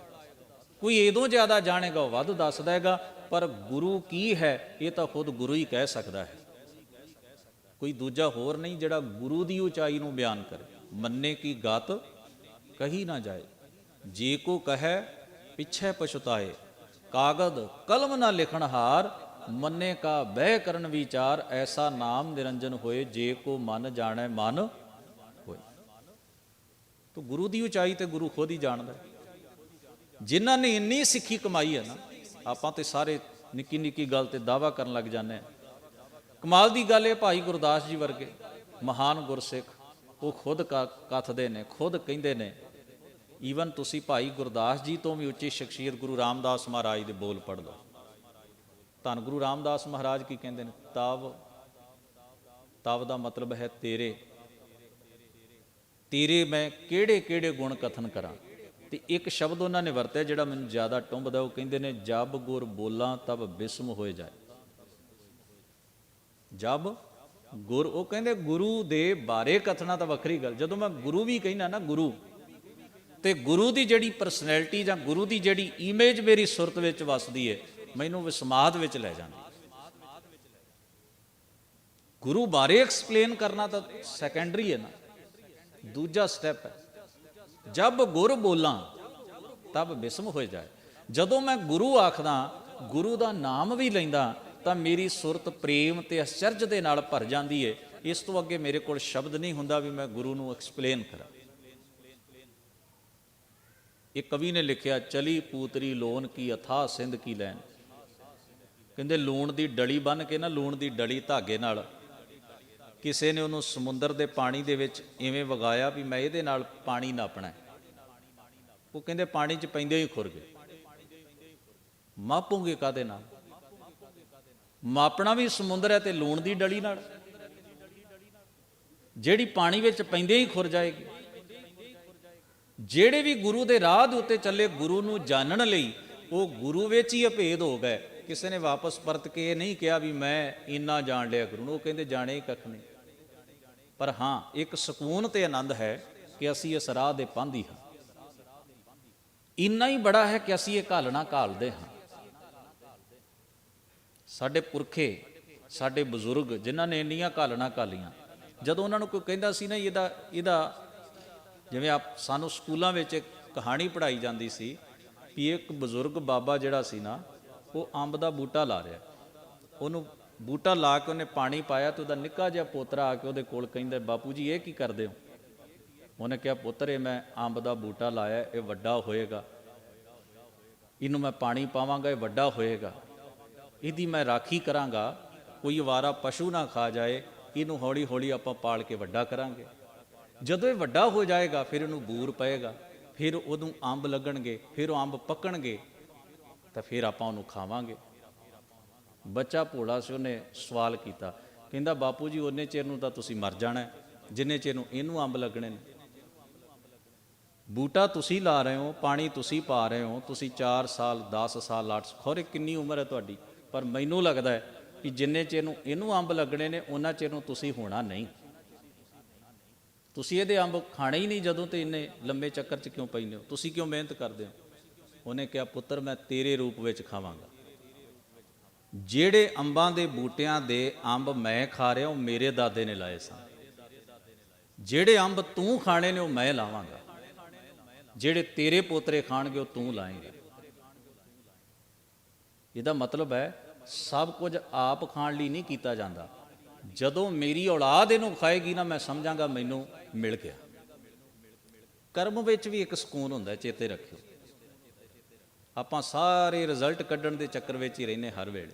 ਕੋਈ ਏਦੋਂ ਜ਼ਿਆਦਾ ਜਾਣੇਗਾ ਵੱਧ ਦੱਸਦਾ ਹੈਗਾ, ਪਰ ਗੁਰੂ ਕੀ ਹੈ, ਇਹ ਤਾਂ ਖੁਦ ਗੁਰੂ ਹੀ ਕਹਿ ਸਕਦਾ ਹੈ। ਕੋਈ ਦੂਜਾ ਹੋਰ ਨਹੀਂ ਜਿਹੜਾ ਗੁਰੂ ਦੀ ਉਚਾਈ ਨੂੰ ਬਿਆਨ ਕਰੇ। ਮੰਨੇ ਕੀ ਗਤ ਕਹੀ ਨਾ ਜਾਏ। ਜੇ ਕੋ ਕਹੈ, ਪਿਛੈ ਪਛਤਾਏ। ਕਾਗਦ ਕਲਮ ਨਾ ਲਿਖਣ ਹਾਰ, ਮੰਨੇ ਕਾ ਬਹਿ ਕਰਨ ਵਿਚਾਰ। ਐਸਾ ਨਾਮ ਨਿਰੰਜਨ ਹੋਏ, ਜੇ ਕੋ ਮਨ ਜਾਣੈ ਮਨ ਤੋ ਗੁਰੂ ਦੀ ਉਚਾਈ ਤੇ ਗੁਰੂ ਖੁਦ ਹੀ ਜਾਣਦਾ ਜਿਨ੍ਹਾਂ ਨੇ ਇੰਨੀ ਸਿੱਖੀ ਕਮਾਈ ਹੈ ਨਾ, ਆਪਾਂ ਤੇ ਸਾਰੇ ਨਿੱਕੀ ਨਿੱਕੀ ਗੱਲ ਤੇ ਦਾਵਾ ਕਰਨ ਲੱਗ ਜਾਂਦੇ ਆ ਕਮਾਲ ਦੀ ਗੱਲ ਹੈ ਭਾਈ ਗੁਰਦਾਸ ਜੀ ਵਰਗੇ ਮਹਾਨ ਗੁਰਸਿੱਖ, ਉਹ ਖੁਦ ਕ- ਕਥਦੇ ਨੇ, ਖੁਦ ਕਹਿੰਦੇ ਨੇ ਈਵਨ ਤੁਸੀਂ ਭਾਈ ਗੁਰਦਾਸ ਜੀ ਤੋਂ ਵੀ ਉੱਚੀ ਸ਼ਖਸੀਅਤ ਗੁਰੂ ਰਾਮਦਾਸ ਮਹਾਰਾਜ ਦੇ ਬੋਲ ਪੜ੍ਹ ਲਓ। ਧੰਨ ਗੁਰੂ ਰਾਮਦਾਸ ਮਹਾਰਾਜ ਕੀ ਕਹਿੰਦੇ ਨੇ, ਤਵ ਤਵ ਦਾ ਮਤਲਬ ਹੈ ਤੇਰੇ ਤੇਰੇ ਮੈਂ ਕਿਹੜੇ ਕਿਹੜੇ ਗੁਣ ਕਥਨ ਕਰਾਂ? ਤੇ ਇੱਕ ਸ਼ਬਦ ਉਹਨਾਂ ਨੇ ਵਰਤਿਆ ਜਿਹੜਾ ਮੈਨੂੰ ਜ਼ਿਆਦਾ ਟੁੰਬਦਾ, ਉਹ ਕਹਿੰਦੇ ਨੇ, ਜਬ ਗੁਰ ਬੋਲਾਂ, ਤਬ ਬਿਸਮ ਹੋਏ ਜਾਏ। ਜਬ ਗੁਰ, ਉਹ ਕਹਿੰਦੇ, ਗੁਰੂ ਦੇ ਬਾਰੇ ਕਥਨਾ ਤਾਂ ਵੱਖਰੀ ਗੱਲ। ਜਦੋਂ ਮੈਂ ਗੁਰੂ ਵੀ ਕਹਿਣਾ ਨਾ, ਗੁਰੂ, ਤੇ ਗੁਰੂ ਦੀ ਜਿਹੜੀ ਪਰਸਨੈਲਿਟੀ ਜਾਂ ਗੁਰੂ ਦੀ ਜਿਹੜੀ ਇਮੇਜ ਮੇਰੀ ਸੁਰਤ ਵਿੱਚ ਵਸਦੀ ਹੈ ਮੈਨੂੰ ਵਿਸਮਾਦ ਵਿੱਚ ਲੈ ਜਾਂਦੀ ਗੁਰੂ ਬਾਰੇ ਐਕਸਪਲੇਨ ਕਰਨਾ ਤਾਂ ਸੈਕੰਡਰੀ ਹੈ ਨਾ। ਦੂਜਾ ਸਟੈਪ ਹੈ, ਜਬ ਗੁਰ ਬੋਲਾਂ, ਤਬ ਬਿਸਮ ਹੋ ਜਾਏ। ਜਦੋਂ ਮੈਂ ਗੁਰੂ ਆਖਦਾ, ਗੁਰੂ ਦਾ ਨਾਮ ਵੀ ਲੈਂਦਾ, ਤਾਂ ਮੇਰੀ ਸੁਰਤ ਪ੍ਰੇਮ ਤੇ ਅਚਰਜ ਦੇ ਨਾਲ ਭਰ ਜਾਂਦੀ ਏ। ਇਸ ਤੋਂ ਅੱਗੇ ਮੇਰੇ ਕੋਲ ਸ਼ਬਦ ਨਹੀਂ ਹੁੰਦਾ ਵੀ ਮੈਂ ਗੁਰੂ ਨੂੰ ਐਕਸਪਲੇਨ ਕਰਾਂ। ਇਹ ਕਵੀ ਨੇ ਲਿਖਿਆ, ਚਲੀ ਪੂਤਰੀ ਲੋਨ ਕੀ ਅਥਾ ਸਿੰਧ ਕੀ ਲੈਣ। ਕਹਿੰਦੇ, ਲੂਣ ਦੀ ਡਲੀ ਬੰਨ ਕੇ ਨਾ, ਲੂਣ ਦੀ ਡਲੀ ਧਾਗੇ ਨਾਲ ਕਿਸੇ ਨੇ ਉਹਨੂੰ ਸਮੁੰਦਰ ਦੇ ਪਾਣੀ ਦੇ ਵਿੱਚ ਐਵੇਂ ਵਗਾਇਆ ਵੀ ਮੈਂ ਇਹਦੇ ਨਾਲ ਪਾਣੀ ਨਾਪਣਾ ਉਹ ਕਹਿੰਦੇ ਪਾਣੀ 'ਚ ਪੈਂਦੇ ਹੀ ਖੁਰ ਗਏ। ਮਾਪੋਗੇ ਕਾਦੇ ਨਾਲ? ਮਾਪਣਾ ਵੀ ਸਮੁੰਦਰ ਹੈ ਤੇ ਲੂਣ ਦੀ ਡਲੀ ਨਾਲ। ਜਿਹੜੀ ਪਾਣੀ ਵਿੱਚ ਪੈਂਦੇ ਹੀ ਖੁਰ ਜਾਏਗੀ। ਜਿਹੜੇ ਵੀ ਗੁਰੂ ਦੇ ਰਾਹ ਦੇ ਉੱਤੇ ਚੱਲੇ ਗੁਰੂ ਨੂੰ ਜਾਣਨ ਲਈ ਉਹ ਗੁਰੂ ਵਿੱਚ ਹੀ ਅਭੇਦ ਹੋ ਗਏ। ਕਿਸੇ ਨੇ ਵਾਪਸ ਪਰਤ ਕੇ ਇਹ ਨਹੀਂ ਕਿਹਾ ਵੀ ਮੈਂ ਇੰਨਾ ਜਾਣ ਲਿਆ ਗੁਰੂ ਨੂੰ ਉਹ ਕਹਿੰਦੇ ਜਾਣੇ ਹੀ ਕੱਖ ਨਹੀਂ। ਪਰ ਹਾਂ, ਇੱਕ ਸਕੂਨ ਤੇ ਆਨੰਦ ਹੈ ਕਿ ਅਸੀਂ ਇਸ ਰਾਹ ਦੇ ਪਾਂਧੀ ਹਾਂ। ਇੰਨਾ ਹੀ ਬੜਾ ਹੈ ਕਿ ਅਸੀਂ ਇਹ ਘਾਲਣਾ ਘਾਲਦੇ ਹਾਂ। ਸਾਡੇ ਪੁਰਖੇ, ਸਾਡੇ ਬਜ਼ੁਰਗ ਜਿਨ੍ਹਾਂ ਨੇ ਇੰਨੀਆਂ ਘਾਲਣਾ ਘਾਲੀਆਂ, ਜਦੋਂ ਉਹਨਾਂ ਨੂੰ ਕੋਈ ਕਹਿੰਦਾ ਸੀ ਨਾ ਇਹਦਾ ਇਹਦਾ ਜਿਵੇਂ ਆਪ ਸਾਨੂੰ ਸਕੂਲਾਂ ਵਿੱਚ ਇੱਕ ਕਹਾਣੀ ਪੜ੍ਹਾਈ ਜਾਂਦੀ ਸੀ ਵੀ ਇੱਕ ਬਜ਼ੁਰਗ ਬਾਬਾ ਜਿਹੜਾ ਸੀ ਨਾ ਉਹ ਅੰਬ ਦਾ ਬੂਟਾ ਲਾ ਰਿਹਾ। ਉਹਨੂੰ ਬੂਟਾ ਲਾ ਕੇ ਉਹਨੇ ਪਾਣੀ ਪਾਇਆ ਤੇ ਉਹਦਾ ਨਿੱਕਾ ਜਿਹਾ ਪੋਤਰਾ ਆ ਕੇ ਉਹਦੇ ਕੋਲ ਕਹਿੰਦਾ, ਬਾਪੂ ਜੀ, ਇਹ ਕੀ ਕਰਦੇ ਹੋ? ਉਹਨੇ ਕਿਹਾ, ਪੁੱਤਰ ਇਹ ਮੈਂ ਅੰਬ ਦਾ ਬੂਟਾ ਲਾਇਆ, ਇਹ ਵੱਡਾ ਹੋਏਗਾ। ਇਹਨੂੰ ਮੈਂ ਪਾਣੀ ਪਾਵਾਂਗਾ, ਇਹ ਵੱਡਾ ਹੋਏਗਾ। ਇਹਦੀ ਮੈਂ ਰਾਖੀ ਕਰਾਂਗਾ। ਕੋਈ ਵਾਰਾ ਪਸ਼ੂ ਨਾ ਖਾ ਜਾਏ, ਇਹਨੂੰ ਹੌਲੀ ਹੌਲੀ ਆਪਾਂ ਪਾਲ ਕੇ ਵੱਡਾ ਕਰਾਂਗੇ। ਜਦੋਂ ਇਹ ਵੱਡਾ ਹੋ ਜਾਏਗਾ, ਫਿਰ ਇਹਨੂੰ ਬੂਰ ਪਏਗਾ। ਫਿਰ ਉਹਨੂੰ ਅੰਬ ਲੱਗਣਗੇ, ਫਿਰ ਉਹ ਅੰਬ ਪੱਕਣਗੇ। ਤਾਂ ਫਿਰ ਆਪਾਂ ਉਹਨੂੰ ਖਾਵਾਂਗੇ। ਬੱਚਾ ਭੋਲਾ ਸੀ, ਉਹਨੇ ਸਵਾਲ ਕੀਤਾ। ਕਹਿੰਦਾ, ਬਾਪੂ ਜੀ, ਉਹਨੇ ਚਿਰ ਨੂੰ ਤਾਂ ਤੁਸੀਂ ਮਰ ਜਾਣਾ ਜਿੰਨੇ ਚਿਰ ਨੂੰ ਇਹਨੂੰ ਅੰਬ ਲੱਗਣੇ ਨੇ। ਬੂਟਾ ਤੁਸੀਂ ਲਾ ਰਹੇ ਹੋ, ਪਾਣੀ ਤੁਸੀਂ ਪਾ ਰਹੇ ਹੋ, ਤੁਸੀਂ 4 ਸਾਲ 10 ਸਾਲ 8 ਖੋਰੇ ਕਿੰਨੀ ਉਮਰ ਹੈ ਤੁਹਾਡੀ? ਪਰ ਮੈਨੂੰ ਲੱਗਦਾ ਹੈ ਕਿ ਜਿੰਨੇ ਚਿਰ ਨੂੰ ਇਹਨੂੰ ਅੰਬ ਲੱਗਣੇ ਨੇ, ਉਹਨਾਂ ਚਿਰ ਨੂੰ ਤੁਸੀਂ ਹੋਣਾ ਨਹੀਂ। ਤੁਸੀਂ ਇਹਦੇ ਅੰਬ ਖਾਣੇ ਹੀ ਨਹੀਂ ਜਦੋਂ ਤੇ ਇੰਨੇ ਲੰਬੇ ਚੱਕਰ 'ਚ ਕਿਉਂ ਪੈਂਦੇ ਹੋ? ਤੁਸੀਂ ਕਿਉਂ ਮਿਹਨਤ ਕਰਦੇ ਹੋ? ਉਹਨੇ ਕਿਹਾ, ਪੁੱਤਰ, ਮੈਂ ਤੇਰੇ ਰੂਪ ਵਿੱਚ ਖਾਵਾਂਗਾ। ਜਿਹੜੇ ਅੰਬਾਂ ਦੇ ਬੂਟਿਆਂ ਦੇ ਅੰਬ ਮੈਂ ਖਾ ਰਿਹਾ, ਉਹ ਮੇਰੇ ਦਾਦੇ ਨੇ ਲਾਏ ਸਨ। ਜਿਹੜੇ ਅੰਬ ਤੂੰ ਖਾਣੇ ਨੇ, ਉਹ ਮੈਂ ਲਾਵਾਂਗਾ। ਜਿਹੜੇ ਤੇਰੇ ਪੋਤਰੇ ਖਾਣਗੇ, ਉਹ ਤੂੰ ਲਾਏਂਗਾ। ਇਹਦਾ ਮਤਲਬ ਹੈ, ਸਭ ਕੁਝ ਆਪ ਖਾਣ ਲਈ ਨਹੀਂ ਕੀਤਾ ਜਾਂਦਾ। ਜਦੋਂ ਮੇਰੀ ਔਲਾਦ ਇਹਨੂੰ ਖਾਏਗੀ ਨਾ, ਮੈਂ ਸਮਝਾਂਗਾ, ਮੈਨੂੰ ਮਿਲ ਗਿਆ। ਕਰਮ ਵਿੱਚ ਵੀ ਇੱਕ ਸਕੂਨ ਹੁੰਦਾ, ਚੇਤੇ ਰੱਖਿਓ। ਆਪਾਂ ਸਾਰੇ ਰਿਜ਼ਲਟ ਕੱਢਣ ਦੇ ਚੱਕਰ ਵਿੱਚ ਹੀ ਰਹਿੰਦੇ ਹਰ ਵੇਲੇ।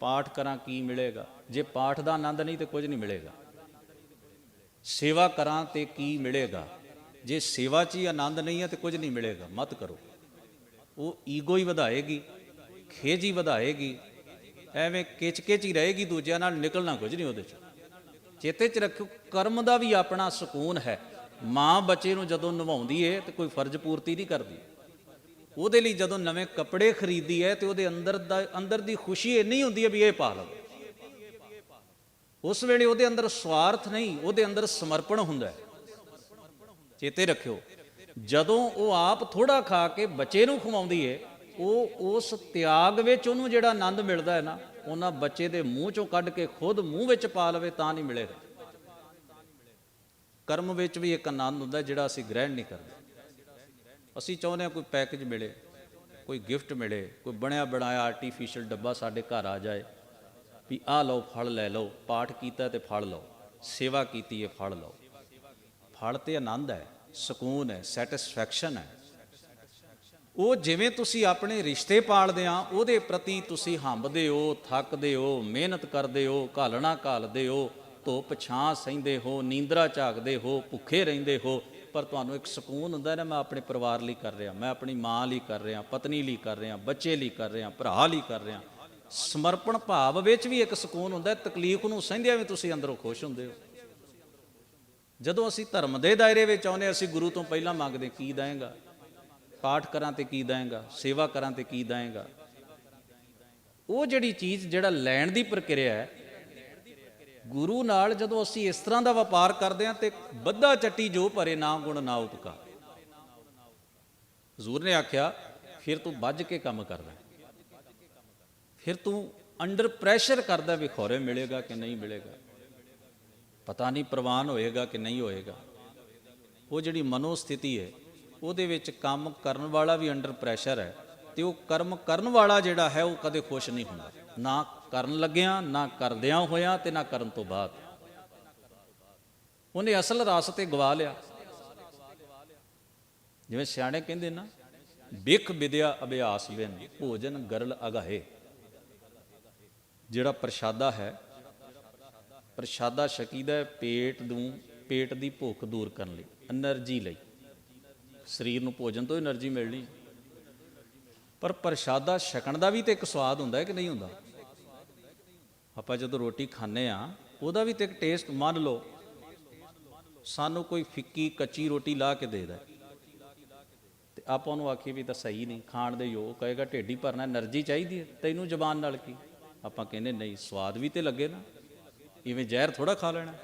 ਪਾਠ ਕਰਾਂ ਕੀ ਮਿਲੇਗਾ? ਜੇ ਪਾਠ ਦਾ ਆਨੰਦ ਨਹੀਂ ਤੇ ਕੁਝ ਨਹੀਂ ਮਿਲੇਗਾ। ਸੇਵਾ ਕਰਾਂ ਤੇ ਕੀ ਮਿਲੇਗਾ? ਜੇ ਸੇਵਾ 'ਚ ਹੀ ਆਨੰਦ ਨਹੀਂ ਹੈ ਤੇ ਕੁਝ ਨਹੀਂ ਮਿਲੇਗਾ, ਮਤ ਕਰੋ। ਉਹ ਈਗੋ ਹੀ ਵਧਾਏਗੀ, ਖੇਜ ਹੀ ਵਧਾਏਗੀ, ਐਵੇਂ ਕਿਚ-ਕਿਚ ਹੀ ਰਹੇਗੀ ਦੂਜਿਆਂ ਨਾਲ ਨਿਕਲਣਾ ਕੁਝ ਨਹੀਂ ਉਹਦੇ 'ਚ। ਚੇਤੇ 'ਚ ਰੱਖਿਓ, ਕਰਮ ਦਾ ਵੀ ਆਪਣਾ ਸਕੂਨ ਹੈ। ਮਾਂ ਬੱਚੇ ਨੂੰ ਜਦੋਂ ਨਿਭਾਉਂਦੀ ਏ ਤੇ ਕੋਈ ਫਰਜ਼ ਪੂਰਤੀ ਨਹੀਂ ਕਰਦੀ। ਉਹਦੇ ਲਈ ਜਦੋਂ ਨਵੇਂ ਕੱਪੜੇ ਖਰੀਦੀ ਹੈ ਤੇ ਉਹਦੇ ਅੰਦਰ ਦਾ, ਅੰਦਰ ਦੀ ਖੁਸ਼ੀ ਇੰਨੀ ਹੁੰਦੀ ਹੈ ਵੀ ਇਹ ਪਾ ਲਓ। ਉਸ ਵੇਲੇ ਉਹਦੇ ਅੰਦਰ ਸਵਾਰਥ ਨਹੀਂ, ਉਹਦੇ ਅੰਦਰ ਸਮਰਪਣ ਹੁੰਦਾ ਹੈ। ਚੇਤੇ ਰੱਖਿਓ, ਜਦੋਂ ਉਹ ਆਪ ਥੋੜਾ ਖਾ ਕੇ ਬੱਚੇ ਨੂੰ ਖਵਾਉਂਦੀ ਏ ਉਹ ਉਸ ਤਿਆਗ ਵਿੱਚ ਉਹਨੂੰ ਜਿਹੜਾ ਆਨੰਦ ਮਿਲਦਾ ਹੈ ਨਾ, ਉਹਨਾਂ ਬੱਚੇ ਦੇ ਮੂੰਹ ਚੋਂ ਕੱਢ ਕੇ ਖੁਦ ਮੂੰਹ ਵਿੱਚ ਪਾ ਲਵੇ ਤਾਂ ਨਹੀਂ ਮਿਲੇਗਾ ਕਰਮ ਵਿੱਚ ਵੀ ਇੱਕ ਆਨੰਦ ਹੁੰਦਾ ਜਿਹੜਾ ਅਸੀਂ ਗ੍ਰਹਿਣ ਨਹੀਂ ਕਰਦੇ। ਅਸੀਂ ਚਾਹੁੰਦੇ ਹਾਂ ਕੋਈ ਪੈਕੇਜ ਮਿਲੇ, ਕੋਈ ਗਿਫਟ ਮਿਲੇ, ਕੋਈ ਬਣਿਆ ਬਣਾਇਆ ਆਰਟੀਫੀਸ਼ੀਅਲ ਡੱਬਾ ਸਾਡੇ ਘਰ ਆ ਜਾਏ ਵੀ ਆਹ ਲਓ, ਫਲ ਲੈ ਲਓ, ਪਾਠ ਕੀਤਾ ਤੇ ਫਲ ਲਓ, ਸੇਵਾ ਕੀਤੀ ਹੈ, ਫਲ ਲਓ। ਫਲ ਤੇ ਆਨੰਦ ਹੈ, ਸਕੂਨ ਹੈ ਸੈਟੀਸਫੈਕਸ਼ਨ ਹੈ। ਉਹ ਜਿਵੇਂ ਤੁਸੀਂ ਆਪਣੇ ਰਿਸ਼ਤੇ ਪਾਲਦੇ ਆ ਉਹਦੇ ਪ੍ਰਤੀ ਤੁਸੀਂ ਹੰਬਦੇ ਹੋ, ਥੱਕਦੇ ਹੋ, ਮਿਹਨਤ ਕਰਦੇ ਹੋ, ਘਾਲਣਾ ਘਾਲਦੇ ਹੋ, ਧੁੱਪ ਛਾਂ ਸਹਿੰਦੇ ਹੋ, ਨੀਂਦਰਾ ਝਾਕਦੇ ਹੋ, ਭੁੱਖੇ ਰਹਿੰਦੇ ਹੋ ਪਰ ਤੁਹਾਨੂੰ ਇੱਕ ਸਕੂਨ ਹੁੰਦਾ ਨਾ ਮੈਂ ਆਪਣੇ ਪਰਿਵਾਰ ਲਈ ਕਰ ਰਿਹਾ ਮੈਂ ਆਪਣੀ ਮਾਂ ਲਈ ਕਰ ਰਿਹਾ ਪਤਨੀ ਲਈ ਕਰ ਰਿਹਾ ਬੱਚੇ ਲਈ ਕਰ ਰਿਹਾ ਭਰਾ ਲਈ ਕਰ ਰਿਹਾ। ਸਮਰਪਣ ਭਾਵ ਵਿੱਚ ਵੀ ਇੱਕ ਸਕੂਨ ਹੁੰਦਾ ਤਕਲੀਫ ਨੂੰ ਸਹਿੰਦਿਆਂ ਵੀ ਤੁਸੀਂ ਅੰਦਰੋਂ ਖੁਸ਼ ਹੁੰਦੇ ਹੋ। ਜਦੋਂ ਅਸੀਂ ਧਰਮ ਦੇ ਦਾਇਰੇ ਵਿੱਚ ਆਉਂਦੇ ਹਾਂ, ਅਸੀਂ ਗੁਰੂ ਤੋਂ ਪਹਿਲਾਂ ਮੰਗਦੇ ਕੀ ਦਾਏਗਾ? ਪਾਠ ਕਰਾਂ ਤੇ ਕੀ ਦੇਂਗਾ ਸੇਵਾ ਕਰਾਂ ਤੇ ਕੀ ਦਾਏਗਾ? ਉਹ ਜਿਹੜੀ ਚੀਜ਼ ਜਿਹੜਾ ਲੈਣ ਦੀ ਪ੍ਰਕਿਰਿਆ ਹੈ ਗੁਰੂ ਨਾਲ ਜਦੋਂ ਅਸੀਂ ਇਸ ਤਰ੍ਹਾਂ ਦਾ ਵਪਾਰ ਕਰਦੇ ਹਾਂ ਤੇ ਬੱਧਾ ਚੱਟੀ ਜੋ ਭਰੇ ਨਾ ਗੁਣ ਨਾ ਉਪਕਾਰ ਹਜ਼ੂਰ ਨੇ ਆਖਿਆ, ਫਿਰ ਤੂੰ ਵੱਜ ਕੇ ਕੰਮ ਕਰਦਾ ਫਿਰ ਤੂੰ ਅੰਡਰ ਪ੍ਰੈਸ਼ਰ ਕਰਦਾ ਵੀ ਖੋਰੇ ਮਿਲੇਗਾ ਕਿ ਨਹੀਂ ਮਿਲੇਗਾ। ਪਤਾ ਨਹੀਂ ਪ੍ਰਵਾਨ ਹੋਏਗਾ ਕਿ ਨਹੀਂ ਹੋਏਗਾ। ਉਹ ਜਿਹੜੀ ਮਨੋ ਸਥਿਤੀ ਹੈ, ਉਹਦੇ ਵਿੱਚ ਕੰਮ ਕਰਨ ਵਾਲਾ ਵੀ ਅੰਡਰ ਪ੍ਰੈਸ਼ਰ ਹੈ ਤੇ ਉਹ ਕਰਮ ਕਰਨ ਵਾਲਾ ਜਿਹੜਾ ਹੈ, ਉਹ ਕਦੇ ਖੁਸ਼ ਨਹੀਂ ਹੁੰਦਾ। ਨਾ ਕਰਨ ਲੱਗਿਆਂ, ਨਾ ਕਰਦਿਆਂ ਹੋਇਆਂ ਤੇ ਨਾ ਕਰਨ ਤੋਂ ਬਾਅਦ। ਉਹਨੇ ਅਸਲ ਰਸ ਤੇ ਗਵਾ ਲਿਆ। ਜਿਵੇਂ ਸਿਆਣੇ ਕਹਿੰਦੇ ਨਾ ਬਿਖ ਵਿਦਿਆ ਅਭਿਆਸ ਬਿਨ ਭੋਜਨ ਗਰਲ ਅਗਾਹੇ। ਜਿਹੜਾ ਪ੍ਰਸ਼ਾਦਾ ਹੈ, ਪ੍ਰਸ਼ਾਦਾ ਛਕੀਦਾ ਪੇਟ ਨੂੰ, ਪੇਟ ਦੀ ਭੁੱਖ ਦੂਰ ਕਰਨ ਲਈ, એનર્ਜੀ ਲਈ। ਸਰੀਰ ਨੂੰ ਭੋਜਨ ਤੋਂ એનર્ਜੀ ਮਿਲਣੀ। ਪਰ ਪ੍ਰਸ਼ਾਦਾ ਛਕਣ ਦਾ ਵੀ ਤੇ ਇੱਕ ਸਵਾਦ ਹੁੰਦਾ ਹੈ ਕਿ ਨਹੀਂ ਹੁੰਦਾ? ਆਪਾਂ ਜਦੋਂ ਰੋਟੀ ਖਾਂਦੇ ਆ ਉਹਦਾ ਵੀ ਤੇ ਇੱਕ ਟੇਸਟ ਮੰਨ ਲਓ, ਸਾਨੂੰ ਕੋਈ ਫਿੱਕੀ ਕੱਚੀ ਰੋਟੀ ਲਾ ਕੇ ਦੇਦਾ ਤੇ ਆਪਾਂ ਉਹਨੂੰ ਆਖੀ ਵੀ ਤਾਂ ਸਹੀ ਨਹੀਂ, ਖਾਣ ਦੇ ਯੋਗ, ਕਹੇਗਾ ਢੇਡੀ ਭਰਨਾ એનર્ਜੀ ਚਾਹੀਦੀ ਹੈ, ਤੈਨੂੰ ਜ਼ਬਾਨ ਨਾਲ ਕੀ? ਆਪਾਂ ਕਹਿੰਦੇ ਨਹੀਂ, ਸਵਾਦ ਵੀ ਤੇ ਲੱਗੇ ਨਾ, ਇਵੇਂ ਜ਼ਹਿਰ ਥੋੜਾ ਖਾ ਲੈਣਾ।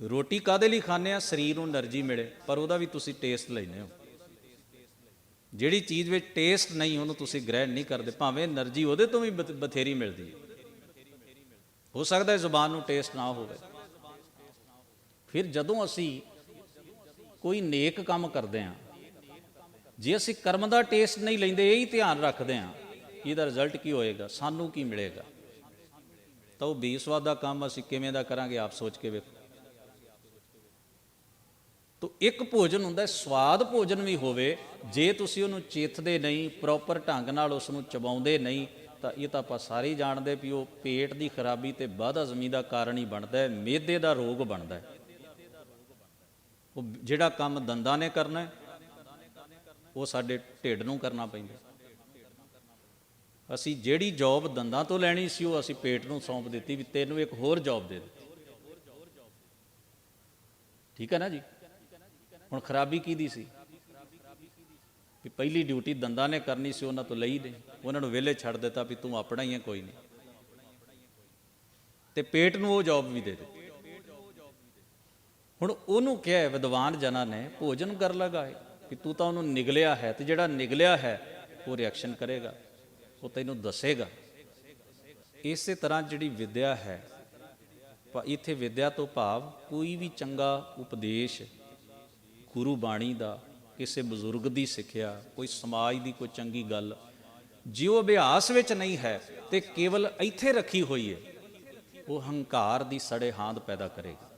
ਰੋਟੀ ਕਾਦੇ ਲਈ ਖਾਂਦੇ ਆ ਸਰੀਰ ਨੂੰ એનર્ਜੀ ਮਿਲੇ, ਪਰ ਉਹਦਾ ਵੀ ਤੁਸੀਂ ਟੇਸਟ ਲੈਨੇ ਹੋ। ਜਿਹੜੀ ਚੀਜ਼ ਵਿੱਚ ਟੇਸਟ ਨਹੀਂ, ਉਹਨੂੰ ਤੁਸੀਂ ਗ੍ਰਹਿਣ ਨਹੀਂ ਕਰਦੇ, ਭਾਵੇਂ એનર્ਜੀ ਉਹਦੇ ਤੋਂ ਵੀ ਬਥੇਰੀ ਮਿਲਦੀ ਹੈ। ਹੋ ਸਕਦਾ ਹੈ ਜ਼ੁਬਾਨ ਨੂੰ ਟੇਸਟ ਨਾ ਹੋਵੇ। ਫਿਰ ਜਦੋਂ ਅਸੀਂ ਕੋਈ ਨੇਕ ਕੰਮ ਕਰਦੇ ਹਾਂ, ਜੇ ਅਸੀਂ ਕਰਮ ਦਾ ਟੇਸਟ ਨਹੀਂ ਲੈਂਦੇ, ਇਹ ਹੀ ਧਿਆਨ ਰੱਖਦੇ ਹਾਂ ਇਹਦਾ ਰਿਜ਼ਲਟ ਕੀ ਹੋਏਗਾ, ਸਾਨੂੰ ਕੀ ਮਿਲੇਗਾ। ਤਾਂ ਉਹ ਬੇਸਵਾਦ ਦਾ ਕੰਮ ਅਸੀਂ ਕਿਵੇਂ ਦਾ ਕਰਾਂਗੇ, ਆਪ ਸੋਚ ਕੇ ਵੇਖੋ। ਤੋ ਇੱਕ ਭੋਜਨ ਹੁੰਦਾ ਸਵਾਦ ਭੋਜਨ ਵੀ ਹੋਵੇ, ਜੇ ਤੁਸੀਂ ਉਹਨੂੰ ਚੇਤਦੇ ਨਹੀਂ ਪ੍ਰੋਪਰ ਢੰਗ ਨਾਲ ਉਸ ਨੂੰ ਚਬਾਉਂਦੇ ਨਹੀਂ, ਤਾਂ ਇਹ ਤਾਂ ਆਪਾਂ ਸਾਰੇ ਹੀ ਜਾਣਦੇ ਵੀ ਉਹ ਪੇਟ ਦੀ ਖਰਾਬੀ ਤੇ ਬਦ ਹਜ਼ਮੀ ਦਾ ਕਾਰਨ ਹੀ ਬਣਦਾ ਹੈ ਮਿਹਦੇ ਦਾ ਰੋਗ ਬਣਦਾ ਹੈ। ਉਹ ਜਿਹੜਾ ਕੰਮ ਦੰਦਾਂ ਨੇ ਕਰਨਾ ਹੈ, ਉਹ ਸਾਡੇ ਢਿੱਡ ਨੂੰ ਕਰਨਾ ਪੈਂਦਾ ਅਸੀਂ ਜਿਹੜੀ ਜੌਬ ਦੰਦਾਂ ਤੋਂ ਲੈਣੀ ਸੀ, ਉਹ ਅਸੀਂ ਪੇਟ ਨੂੰ ਸੌਂਪ ਦਿੱਤੀ ਵੀ ਤੈਨੂੰ ਇੱਕ ਹੋਰ ਜੌਬ ਦੇ ਦਿੱਤੀ ਠੀਕ ਹੈ ਨਾ ਜੀ? ਹੁਣ ਖਰਾਬੀ ਕਿਹਦੀ ਸੀ? ਵੀ ਪਹਿਲੀ ਡਿਊਟੀ ਦੰਦਾਂ ਨੇ ਕਰਨੀ ਸੀ, ਉਹਨਾਂ ਤੋਂ ਲਈ ਨੇ ਉਹਨਾਂ ਨੂੰ ਵਿਹਲੇ ਛੱਡ ਦਿੱਤਾ ਵੀ ਤੂੰ ਆਪਣਾ ਹੀ ਹੈ ਕੋਈ ਨਹੀਂ। ਤੇ ਪੇਟ ਨੂੰ ਉਹ ਜੌਬ ਵੀ ਦੇ ਦਿੱਤੀ। ਹੁਣ ਉਹਨੂੰ ਕਿਹਾ ਵਿਦਵਾਨ ਜਨਾਂ ਨੇ, ਭੋਜਨ ਕਰ ਲਗਾਏ ਕਿ ਤੂੰ ਤਾਂ ਉਹਨੂੰ ਨਿਗਲਿਆ ਹੈ ਤੇ ਜਿਹੜਾ ਨਿਗਲਿਆ ਹੈ, ਉਹ ਰਿਐਕਸ਼ਨ ਕਰੇਗਾ, ਉਹ ਤੈਨੂੰ ਦੱਸੇਗਾ। ਇਸੇ ਤਰ੍ਹਾਂ ਜਿਹੜੀ ਵਿਦਿਆ ਹੈ ਇੱਥੇ ਵਿਦਿਆ ਤੋਂ ਭਾਵ ਕੋਈ ਵੀ ਚੰਗਾ ਉਪਦੇਸ਼ ਗੁਰੂ ਬਾਣੀ ਦਾ ਕਿਸੇ ਬਜ਼ੁਰਗ ਦੀ ਸਿੱਖਿਆ, ਕੋਈ ਸਮਾਜ ਦੀ ਕੋਈ ਚੰਗੀ ਗੱਲ, ਜੇ ਉਹ ਅਭਿਆਸ ਵਿੱਚ ਨਹੀਂ ਹੈ ਤੇ ਕੇਵਲ ਇੱਥੇ ਰੱਖੀ ਹੋਈ ਹੈ, ਉਹ ਹੰਕਾਰ ਦੀ ਸੜੇ ਹਾਂਦ ਪੈਦਾ ਕਰੇਗਾ।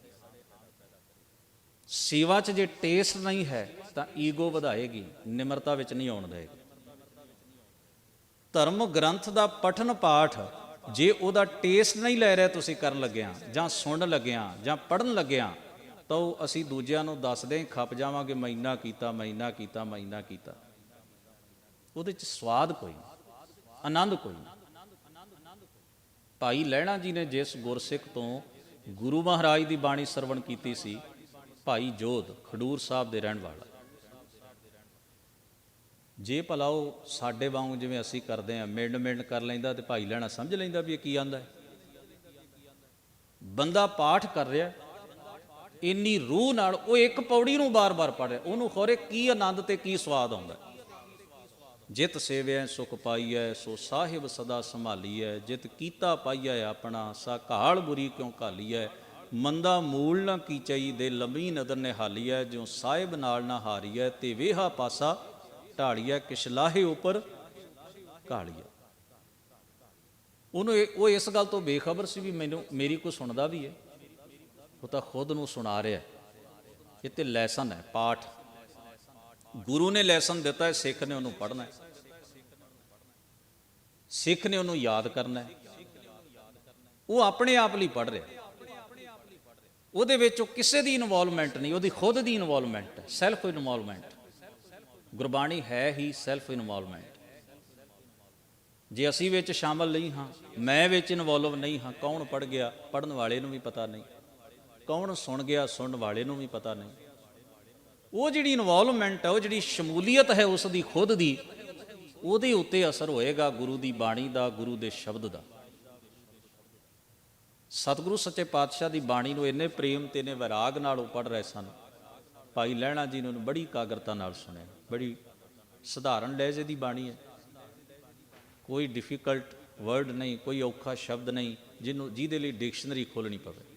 ਸੇਵਾ 'ਚ ਜੇ ਟੇਸਟ ਨਹੀਂ ਹੈ ਤਾਂ ਈਗੋ ਵਧਾਏਗੀ, ਨਿਮਰਤਾ ਵਿੱਚ ਨਹੀਂ ਆਉਣ ਦੇਗੀ ਧਰਮ ਗ੍ਰੰਥ ਦਾ ਪਠਨ ਪਾਠ, ਜੇ ਉਹਦਾ ਟੇਸਟ ਨਹੀਂ ਲੈ ਰਿਹਾ ਤੁਸੀਂ ਕਰਨ ਲੱਗਿਆ ਜਾਂ ਸੁਣਨ ਲੱਗਿਆ ਜਾਂ ਪੜਨ ਲੱਗਿਆ ਤਾਂ ਉਹ ਅਸੀਂ ਦੂਜਿਆਂ ਨੂੰ ਦੱਸਦੇ ਹੀ, ਖੱਪ ਜਾਵਾਂਗੇ, ਮੈਂ ਇੰਨਾ ਕੀਤਾ, ਮੈਂ ਇੰਨਾ ਕੀਤਾ, ਮੈਂ ਇੰਨਾ ਕੀਤਾ। ਉਹਦੇ ਚ ਸਵਾਦ ਕੋਈ ਨਹੀਂ, ਆਨੰਦ ਕੋਈ ਨਹੀਂ। ਭਾਈ ਲਹਿਣਾ ਜੀ ਨੇ ਜਿਸ ਗੁਰਸਿੱਖ ਤੋਂ ਗੁਰੂ ਮਹਾਰਾਜ ਦੀ ਬਾਣੀ ਸਰਵਣ ਕੀਤੀ ਸੀ, ਭਾਈ ਜੋਧ, ਖਡੂਰ ਸਾਹਿਬ ਦੇ ਰਹਿਣ ਵਾਲਾ। ਜੇ ਭਲਾ ਉਹ ਸਾਡੇ ਵਾਂਗ ਜਿਵੇਂ ਅਸੀਂ ਕਰਦੇ ਆ ਮਿੰਡ ਮਿੰਡ ਕਰ ਲੈਂਦਾ ਤੇ ਭਾਈ ਲੈਣਾ ਸਮਝ ਲੈਂਦਾ ਵੀ ਇਹ ਕੀ ਆਂਦਾ ਹੈ। ਬੰਦਾ ਪਾਠ ਕਰ ਰਿਹਾ ਇੰਨੀ ਰੂਹ ਨਾਲ ਉਹ ਇੱਕ ਪੌੜੀ ਨੂੰ ਬਾਰ-ਬਾਰ ਪੜ ਰਿਹਾ। ਉਹਨੂੰ ਖੋਰੇ ਕੀ ਆਨੰਦ ਤੇ ਕੀ ਸਵਾਦ ਆਉਂਦਾ। ਹੈ। ਜਿਤ ਸੇਵਿਆ ਸੁਖ ਪਾਈਐ, ਸੋ ਸਾਹਿਬ ਸਦਾ ਸੰਭਾਲੀਐ। ਜਿਤ ਕੀਤਾ ਪਾਈਐ ਆਪਣਾ, ਸਾ ਕਾਲ ਬੁਰੀ ਕਿਉ ਘਾਲੀਐ। ਮੰਦਾ ਮੂਲ ਨਾ ਕੀਚਈ ਦੇ ਲੰਮੀ ਨਦਰ ਨਿਹਾਲੀਐ। ਜਿਉ ਸਾਹਿਬ ਨਾਲ ਨਾ ਹਾਰੀਐ, ਤੇ ਵੇਹਾ ਪਾਸਾ ਢਾਲੀਐ ਕਿਛ ਲਾਹੇ ਉਪਰ ਘਾਲੀਐ। ਉਹਨੂੰ ਇਹ- ਉਹ ਇਸ ਗੱਲ ਤੋਂ ਬੇਖਬਰ ਸੀ ਵੀ ਮੈਨੂੰ, ਮੇਰੀ ਕੋਈ ਸੁਣਦਾ ਵੀ ਹੈ ਉਹ ਤਾਂ ਖੁਦ ਨੂੰ ਸੁਣਾ ਰਿਹਾ ਇਹ ਤੇ ਲੈਸਨ ਹੈ, ਪਾਠ। ਗੁਰੂ ਨੇ ਲੈਸਨ ਦਿੱਤਾ ਹੈ, ਸਿੱਖ ਨੇ ਉਹਨੂੰ ਪੜ੍ਹਨਾ ਹੈ। ਸਿੱਖ ਨੇ ਉਹਨੂੰ ਯਾਦ ਕਰਨਾ ਹੈ। ਉਹ ਆਪਣੇ ਆਪ ਲਈ ਪੜ੍ਹ ਰਿਹਾ ਉਹਦੇ ਵਿੱਚ ਉਹ ਕਿਸੇ ਦੀ ਇਨਵੋਲਵਮੈਂਟ ਨਹੀਂ, ਉਹਦੀ ਖੁਦ ਦੀ ਇਨਵੋਲਵਮੈਂਟ ਹੈ ਸੈਲਫ ਇਨਵੋਲਵਮੈਂਟ ਗੁਰਬਾਣੀ ਹੈ ਹੀ ਸੈਲਫ ਇਨਵੋਲਵਮੈਂਟ ਜੇ ਅਸੀਂ ਵਿੱਚ ਸ਼ਾਮਲ ਨਹੀਂ ਹਾਂ, ਮੈਂ ਵਿੱਚ ਇਨਵੋਲਵ ਨਹੀਂ ਹਾਂ, ਕੌਣ ਪੜ ਗਿਆ ਪੜਨ ਵਾਲੇ ਨੂੰ ਵੀ ਪਤਾ ਨਹੀਂ। ਕੌਣ ਸੁਣ ਗਿਆ, ਸੁਣਨ ਵਾਲੇ ਨੂੰ ਵੀ ਪਤਾ ਨਹੀਂ। ਉਹ ਜਿਹੜੀ ਇਨਵੋਲਵਮੈਂਟ ਹੈ ਉਹ ਜਿਹੜੀ ਸ਼ਮੂਲੀਅਤ ਹੈ ਉਸ ਦੀ, ਖੁਦ ਦੀ, ਉਹਦੇ ਉੱਤੇ ਅਸਰ ਹੋਏਗਾ ਗੁਰੂ ਦੀ ਬਾਣੀ ਦਾ, ਗੁਰੂ ਦੇ ਸ਼ਬਦ ਦਾ। ਸਤਿਗੁਰੂ ਸੱਚੇ ਪਾਤਸ਼ਾਹ ਦੀ ਬਾਣੀ ਨੂੰ ਇੰਨੇ ਪ੍ਰੇਮ ਤੇ ਇੰਨੇ ਵਿਰਾਗ ਨਾਲ ਉਹ ਪੜ ਰਹੇ ਸਨ। ਭਾਈ ਲਹਿਣਾ ਜੀ ਨੇ ਉਹਨੂੰ ਬੜੀ ਕਾਗਰਤਾ ਨਾਲ ਸੁਣਿਆ। ਬੜੀ ਸਧਾਰਨ ਲਹਿਜੇ ਦੀ ਬਾਣੀ ਹੈ। ਕੋਈ ਡਿਫਿਕਲਟ ਵਰਡ ਨਹੀਂ, ਕੋਈ ਔਖਾ ਸ਼ਬਦ ਨਹੀਂ, ਜਿਹਨੂੰ ਜਿਹਦੇ ਲਈ ਡਿਕਸ਼ਨਰੀ ਖੋਲਣੀ ਪਵੇ।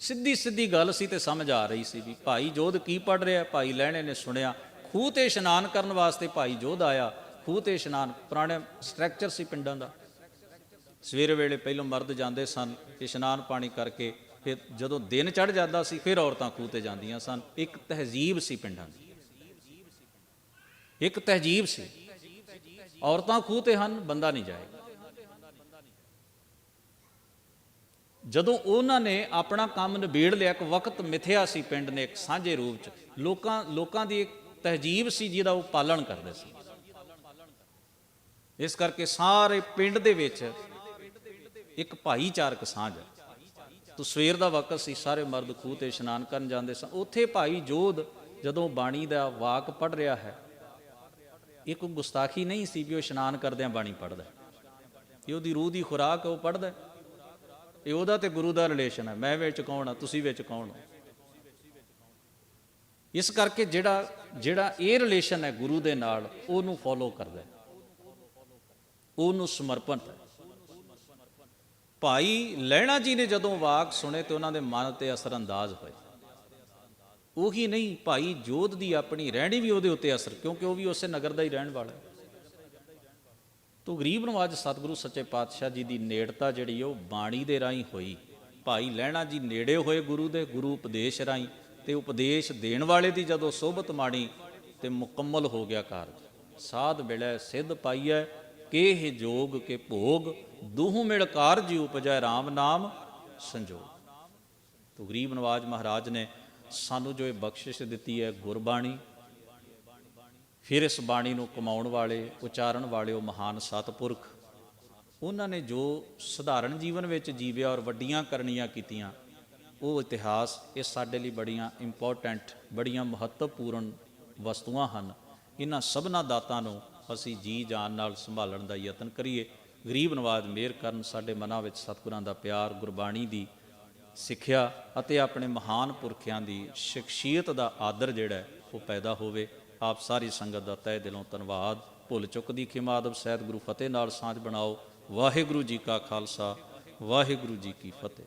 ਸਿੱਧੀ ਸਿੱਧੀ ਗੱਲ ਸੀ ਤੇ ਸਮਝ ਆ ਰਹੀ ਸੀ ਵੀ ਭਾਈ ਜੋਧ ਕੀ ਪੜ ਰਿਹਾ? ਭਾਈ ਲਹਿਣੇ ਨੇ ਸੁਣਿਆ, ਖੂਹ ਤੇ ਇਸ਼ਨਾਨ ਕਰਨ ਵਾਸਤੇ ਭਾਈ ਜੋਧ ਆਇਆ। ਖੂਹ ਤੇ ਇਸ਼ਨਾਨ, ਪੁਰਾਣੇ ਸਟਰਕਚਰ ਸੀ ਪਿੰਡਾਂ ਦਾ। ਸਵੇਰੇ ਵੇਲੇ ਪਹਿਲੋਂ ਮਰਦ ਜਾਂਦੇ ਸਨ, ਇਸ਼ਨਾਨ ਪਾਣੀ ਕਰਕੇ, ਫਿਰ ਜਦੋਂ ਦਿਨ ਚੜ ਜਾਂਦਾ ਸੀ, ਫਿਰ ਔਰਤਾਂ ਖੂਹ ਤੇ ਜਾਂਦੀਆਂ ਸਨ। ਇੱਕ ਤਹਿਜ਼ੀਬ ਸੀ ਪਿੰਡਾਂ ਦੀ। ਇੱਕ ਤਹਿਜ਼ੀਬ ਸੀ। ਔਰਤਾਂ ਖੂਹ ਤੇ ਹਨ, ਬੰਦਾ ਨਹੀਂ ਜਾਏਗਾ। ਜਦੋਂ ਉਹਨਾਂ ਨੇ ਆਪਣਾ ਕੰਮ ਨਿਬੇੜ ਲਿਆ, ਇੱਕ ਵਕਤ ਮਿਥਿਆ ਸੀ ਪਿੰਡ ਨੇ ਇੱਕ ਸਾਂਝੇ ਰੂਪ ਚ, ਲੋਕਾਂ ਲੋਕਾਂ ਦੀ ਇੱਕ ਤਹਿਜੀਬ ਸੀ ਜਿਹਦਾ ਉਹ ਪਾਲਣ ਕਰਦੇ ਸੀ। ਇਸ ਕਰਕੇ ਸਾਰੇ ਪਿੰਡ ਦੇ ਵਿੱਚ ਇੱਕ ਭਾਈਚਾਰਕ ਸਾਂਝ ਹੈ। ਤੋ ਸਵੇਰ ਦਾ ਵਕਤ ਸੀ, ਸਾਰੇ ਮਰਦ ਖੂਹ ਤੇ ਇਸ਼ਨਾਨ ਕਰਨ ਜਾਂਦੇ ਸਨ। ਉੱਥੇ ਭਾਈ ਜੋਧ ਜਦੋਂ ਬਾਣੀ ਦਾ ਵਾਕ ਪੜ ਰਿਹਾ ਹੈ ਇਹ ਕੋਈ ਗੁਸਤਾਖੀ ਨਹੀਂ ਸੀ ਵੀ ਉਹ ਇਸ਼ਨਾਨ ਕਰਦਿਆਂ ਬਾਣੀ ਪੜਦਾ ਇਹ ਉਹਦੀ ਰੂਹ ਦੀ ਖੁਰਾਕ ਉਹ ਪੜਦਾ ਇਹ ਉਹਦਾ ਤੇ ਗੁਰੂ ਦਾ ਰਿਲੇਸ਼ਨ ਹੈ। ਮੈਂ ਵਿੱਚ ਕੌਣ ਆ, ਤੁਸੀਂ ਵਿੱਚ ਕੌਣ ਹੋ? ਇਸ ਕਰਕੇ ਜਿਹੜਾ ਜਿਹੜਾ ਇਹ ਰਿਲੇਸ਼ਨ ਹੈ ਗੁਰੂ ਦੇ ਨਾਲ, ਉਹਨੂੰ ਫੋਲੋ ਕਰਦਾ ਉਹਨੂੰ ਸਮਰਪਣ ਭਾਈ ਲਹਿਣਾ ਜੀ ਨੇ ਜਦੋਂ ਵਾਕ ਸੁਣੇ ਤੇ ਉਹਨਾਂ ਦੇ ਮਨ ਤੇ ਅਸਰ ਅੰਦਾਜ਼ ਹੋਏ। ਉਹੀ ਨਹੀਂ, ਭਾਈ ਜੋਧ ਦੀ ਆਪਣੀ ਰਹਿਣੀ ਵੀ ਉਹਦੇ ਉੱਤੇ ਅਸਰ, ਕਿਉਂਕਿ ਉਹ ਵੀ ਉਸੇ ਨਗਰ ਦਾ ਹੀ ਰਹਿਣ ਵਾਲਾ ਹੈ। ਤੋ ਗਰੀਬ ਨਵਾਜ ਸਤਿਗੁਰੂ ਸੱਚੇ ਪਾਤਸ਼ਾਹ ਜੀ ਦੀ ਨੇੜਤਾ ਜਿਹੜੀ ਉਹ ਬਾਣੀ ਦੇ ਰਾਹੀਂ ਹੋਈ। ਭਾਈ ਲਹਿਣਾ ਜੀ ਨੇੜੇ ਹੋਏ ਗੁਰੂ ਦੇ, ਗੁਰੂ ਉਪਦੇਸ਼ ਰਾਹੀਂ ਤੇ ਉਪਦੇਸ਼ ਦੇਣ ਵਾਲੇ ਦੀ ਜਦੋਂ ਸੋਭਤ ਮਾਣੀ ਤੇ ਮੁਕੰਮਲ ਹੋ ਗਿਆ ਕਾਰਜ। ਸਾਧ ਮਿਲੈ, ਸਿੱਧ ਪਾਈਐ, ਕੇਹ ਜੋਗ ਕੇ ਭੋਗ, ਦੂਹ ਮਿਲ ਕਾਰਜ ਉਪਜੈ RAM ਨਾਮ, ਸੰਜੋਗ। ਤੋ ਗਰੀਬ ਨਵਾਜ ਮਹਾਰਾਜ ਨੇ ਸਾਨੂੰ ਜੋ ਇਹ ਬਖਸ਼ਿਸ਼ ਦਿੱਤੀ ਹੈ ਗੁਰਬਾਣੀ ਫਿਰ ਇਸ ਬਾਣੀ ਨੂੰ ਕਮਾਉਣ ਵਾਲੇ, ਉਚਾਰਨ ਵਾਲੇ ਉਹ ਮਹਾਨ ਸਤਪੁਰਖ। ਉਹਨਾਂ ਨੇ ਜੋ ਸਧਾਰਨ ਜੀਵਨ ਵਿੱਚ ਜੀਵਿਆ ਔਰ ਵੱਡੀਆਂ ਕਰਨੀਆਂ ਕੀਤੀਆਂ, ਉਹ ਇਤਿਹਾਸ ਇਹ ਸਾਡੇ ਲਈ ਬੜੀਆਂ ਇੰਪੋਰਟੈਂਟ ਬੜੀਆਂ ਮਹੱਤਵਪੂਰਨ ਵਸਤੂਆਂ ਹਨ। ਇਹਨਾਂ ਸਭਨਾ ਦਾਤਾਂ ਨੂੰ ਅਸੀਂ ਜੀ ਜਾਨ ਨਾਲ ਸੰਭਾਲਣ ਦਾ ਯਤਨ ਕਰੀਏ। ਗਰੀਬ ਨਵਾਜ ਮਿਹਰ ਕਰਨ ਸਾਡੇ ਮਨਾਂ ਵਿੱਚ ਸਤਿਗੁਰਾਂ ਦਾ ਪਿਆਰ, ਗੁਰਬਾਣੀ ਦੀ ਸਿੱਖਿਆ ਅਤੇ ਆਪਣੇ ਮਹਾਨ ਪੁਰਖਿਆਂ ਦੀ ਸ਼ਖਸੀਅਤ ਦਾ ਆਦਰ ਜਿਹੜਾ ਉਹ ਪੈਦਾ ਹੋਵੇ। ਆਪ ਸਾਰੀ ਸੰਗਤ ਦਾ ਤਹਿ ਦਿਲੋਂ ਧੰਨਵਾਦ। ਭੁੱਲ ਚੁੱਕ ਦੀ ਖਿਮਾ ਅਦਬ ਸਹਿਤ ਗੁਰੂ ਫਤਿਹ ਨਾਲ ਸਾਂਝ ਬਣਾਓ। ਵਾਹਿਗੁਰੂ ਜੀ ਕਾ ਖਾਲਸਾ, ਵਾਹਿਗੁਰੂ ਜੀ ਕੀ ਫਤਿਹ।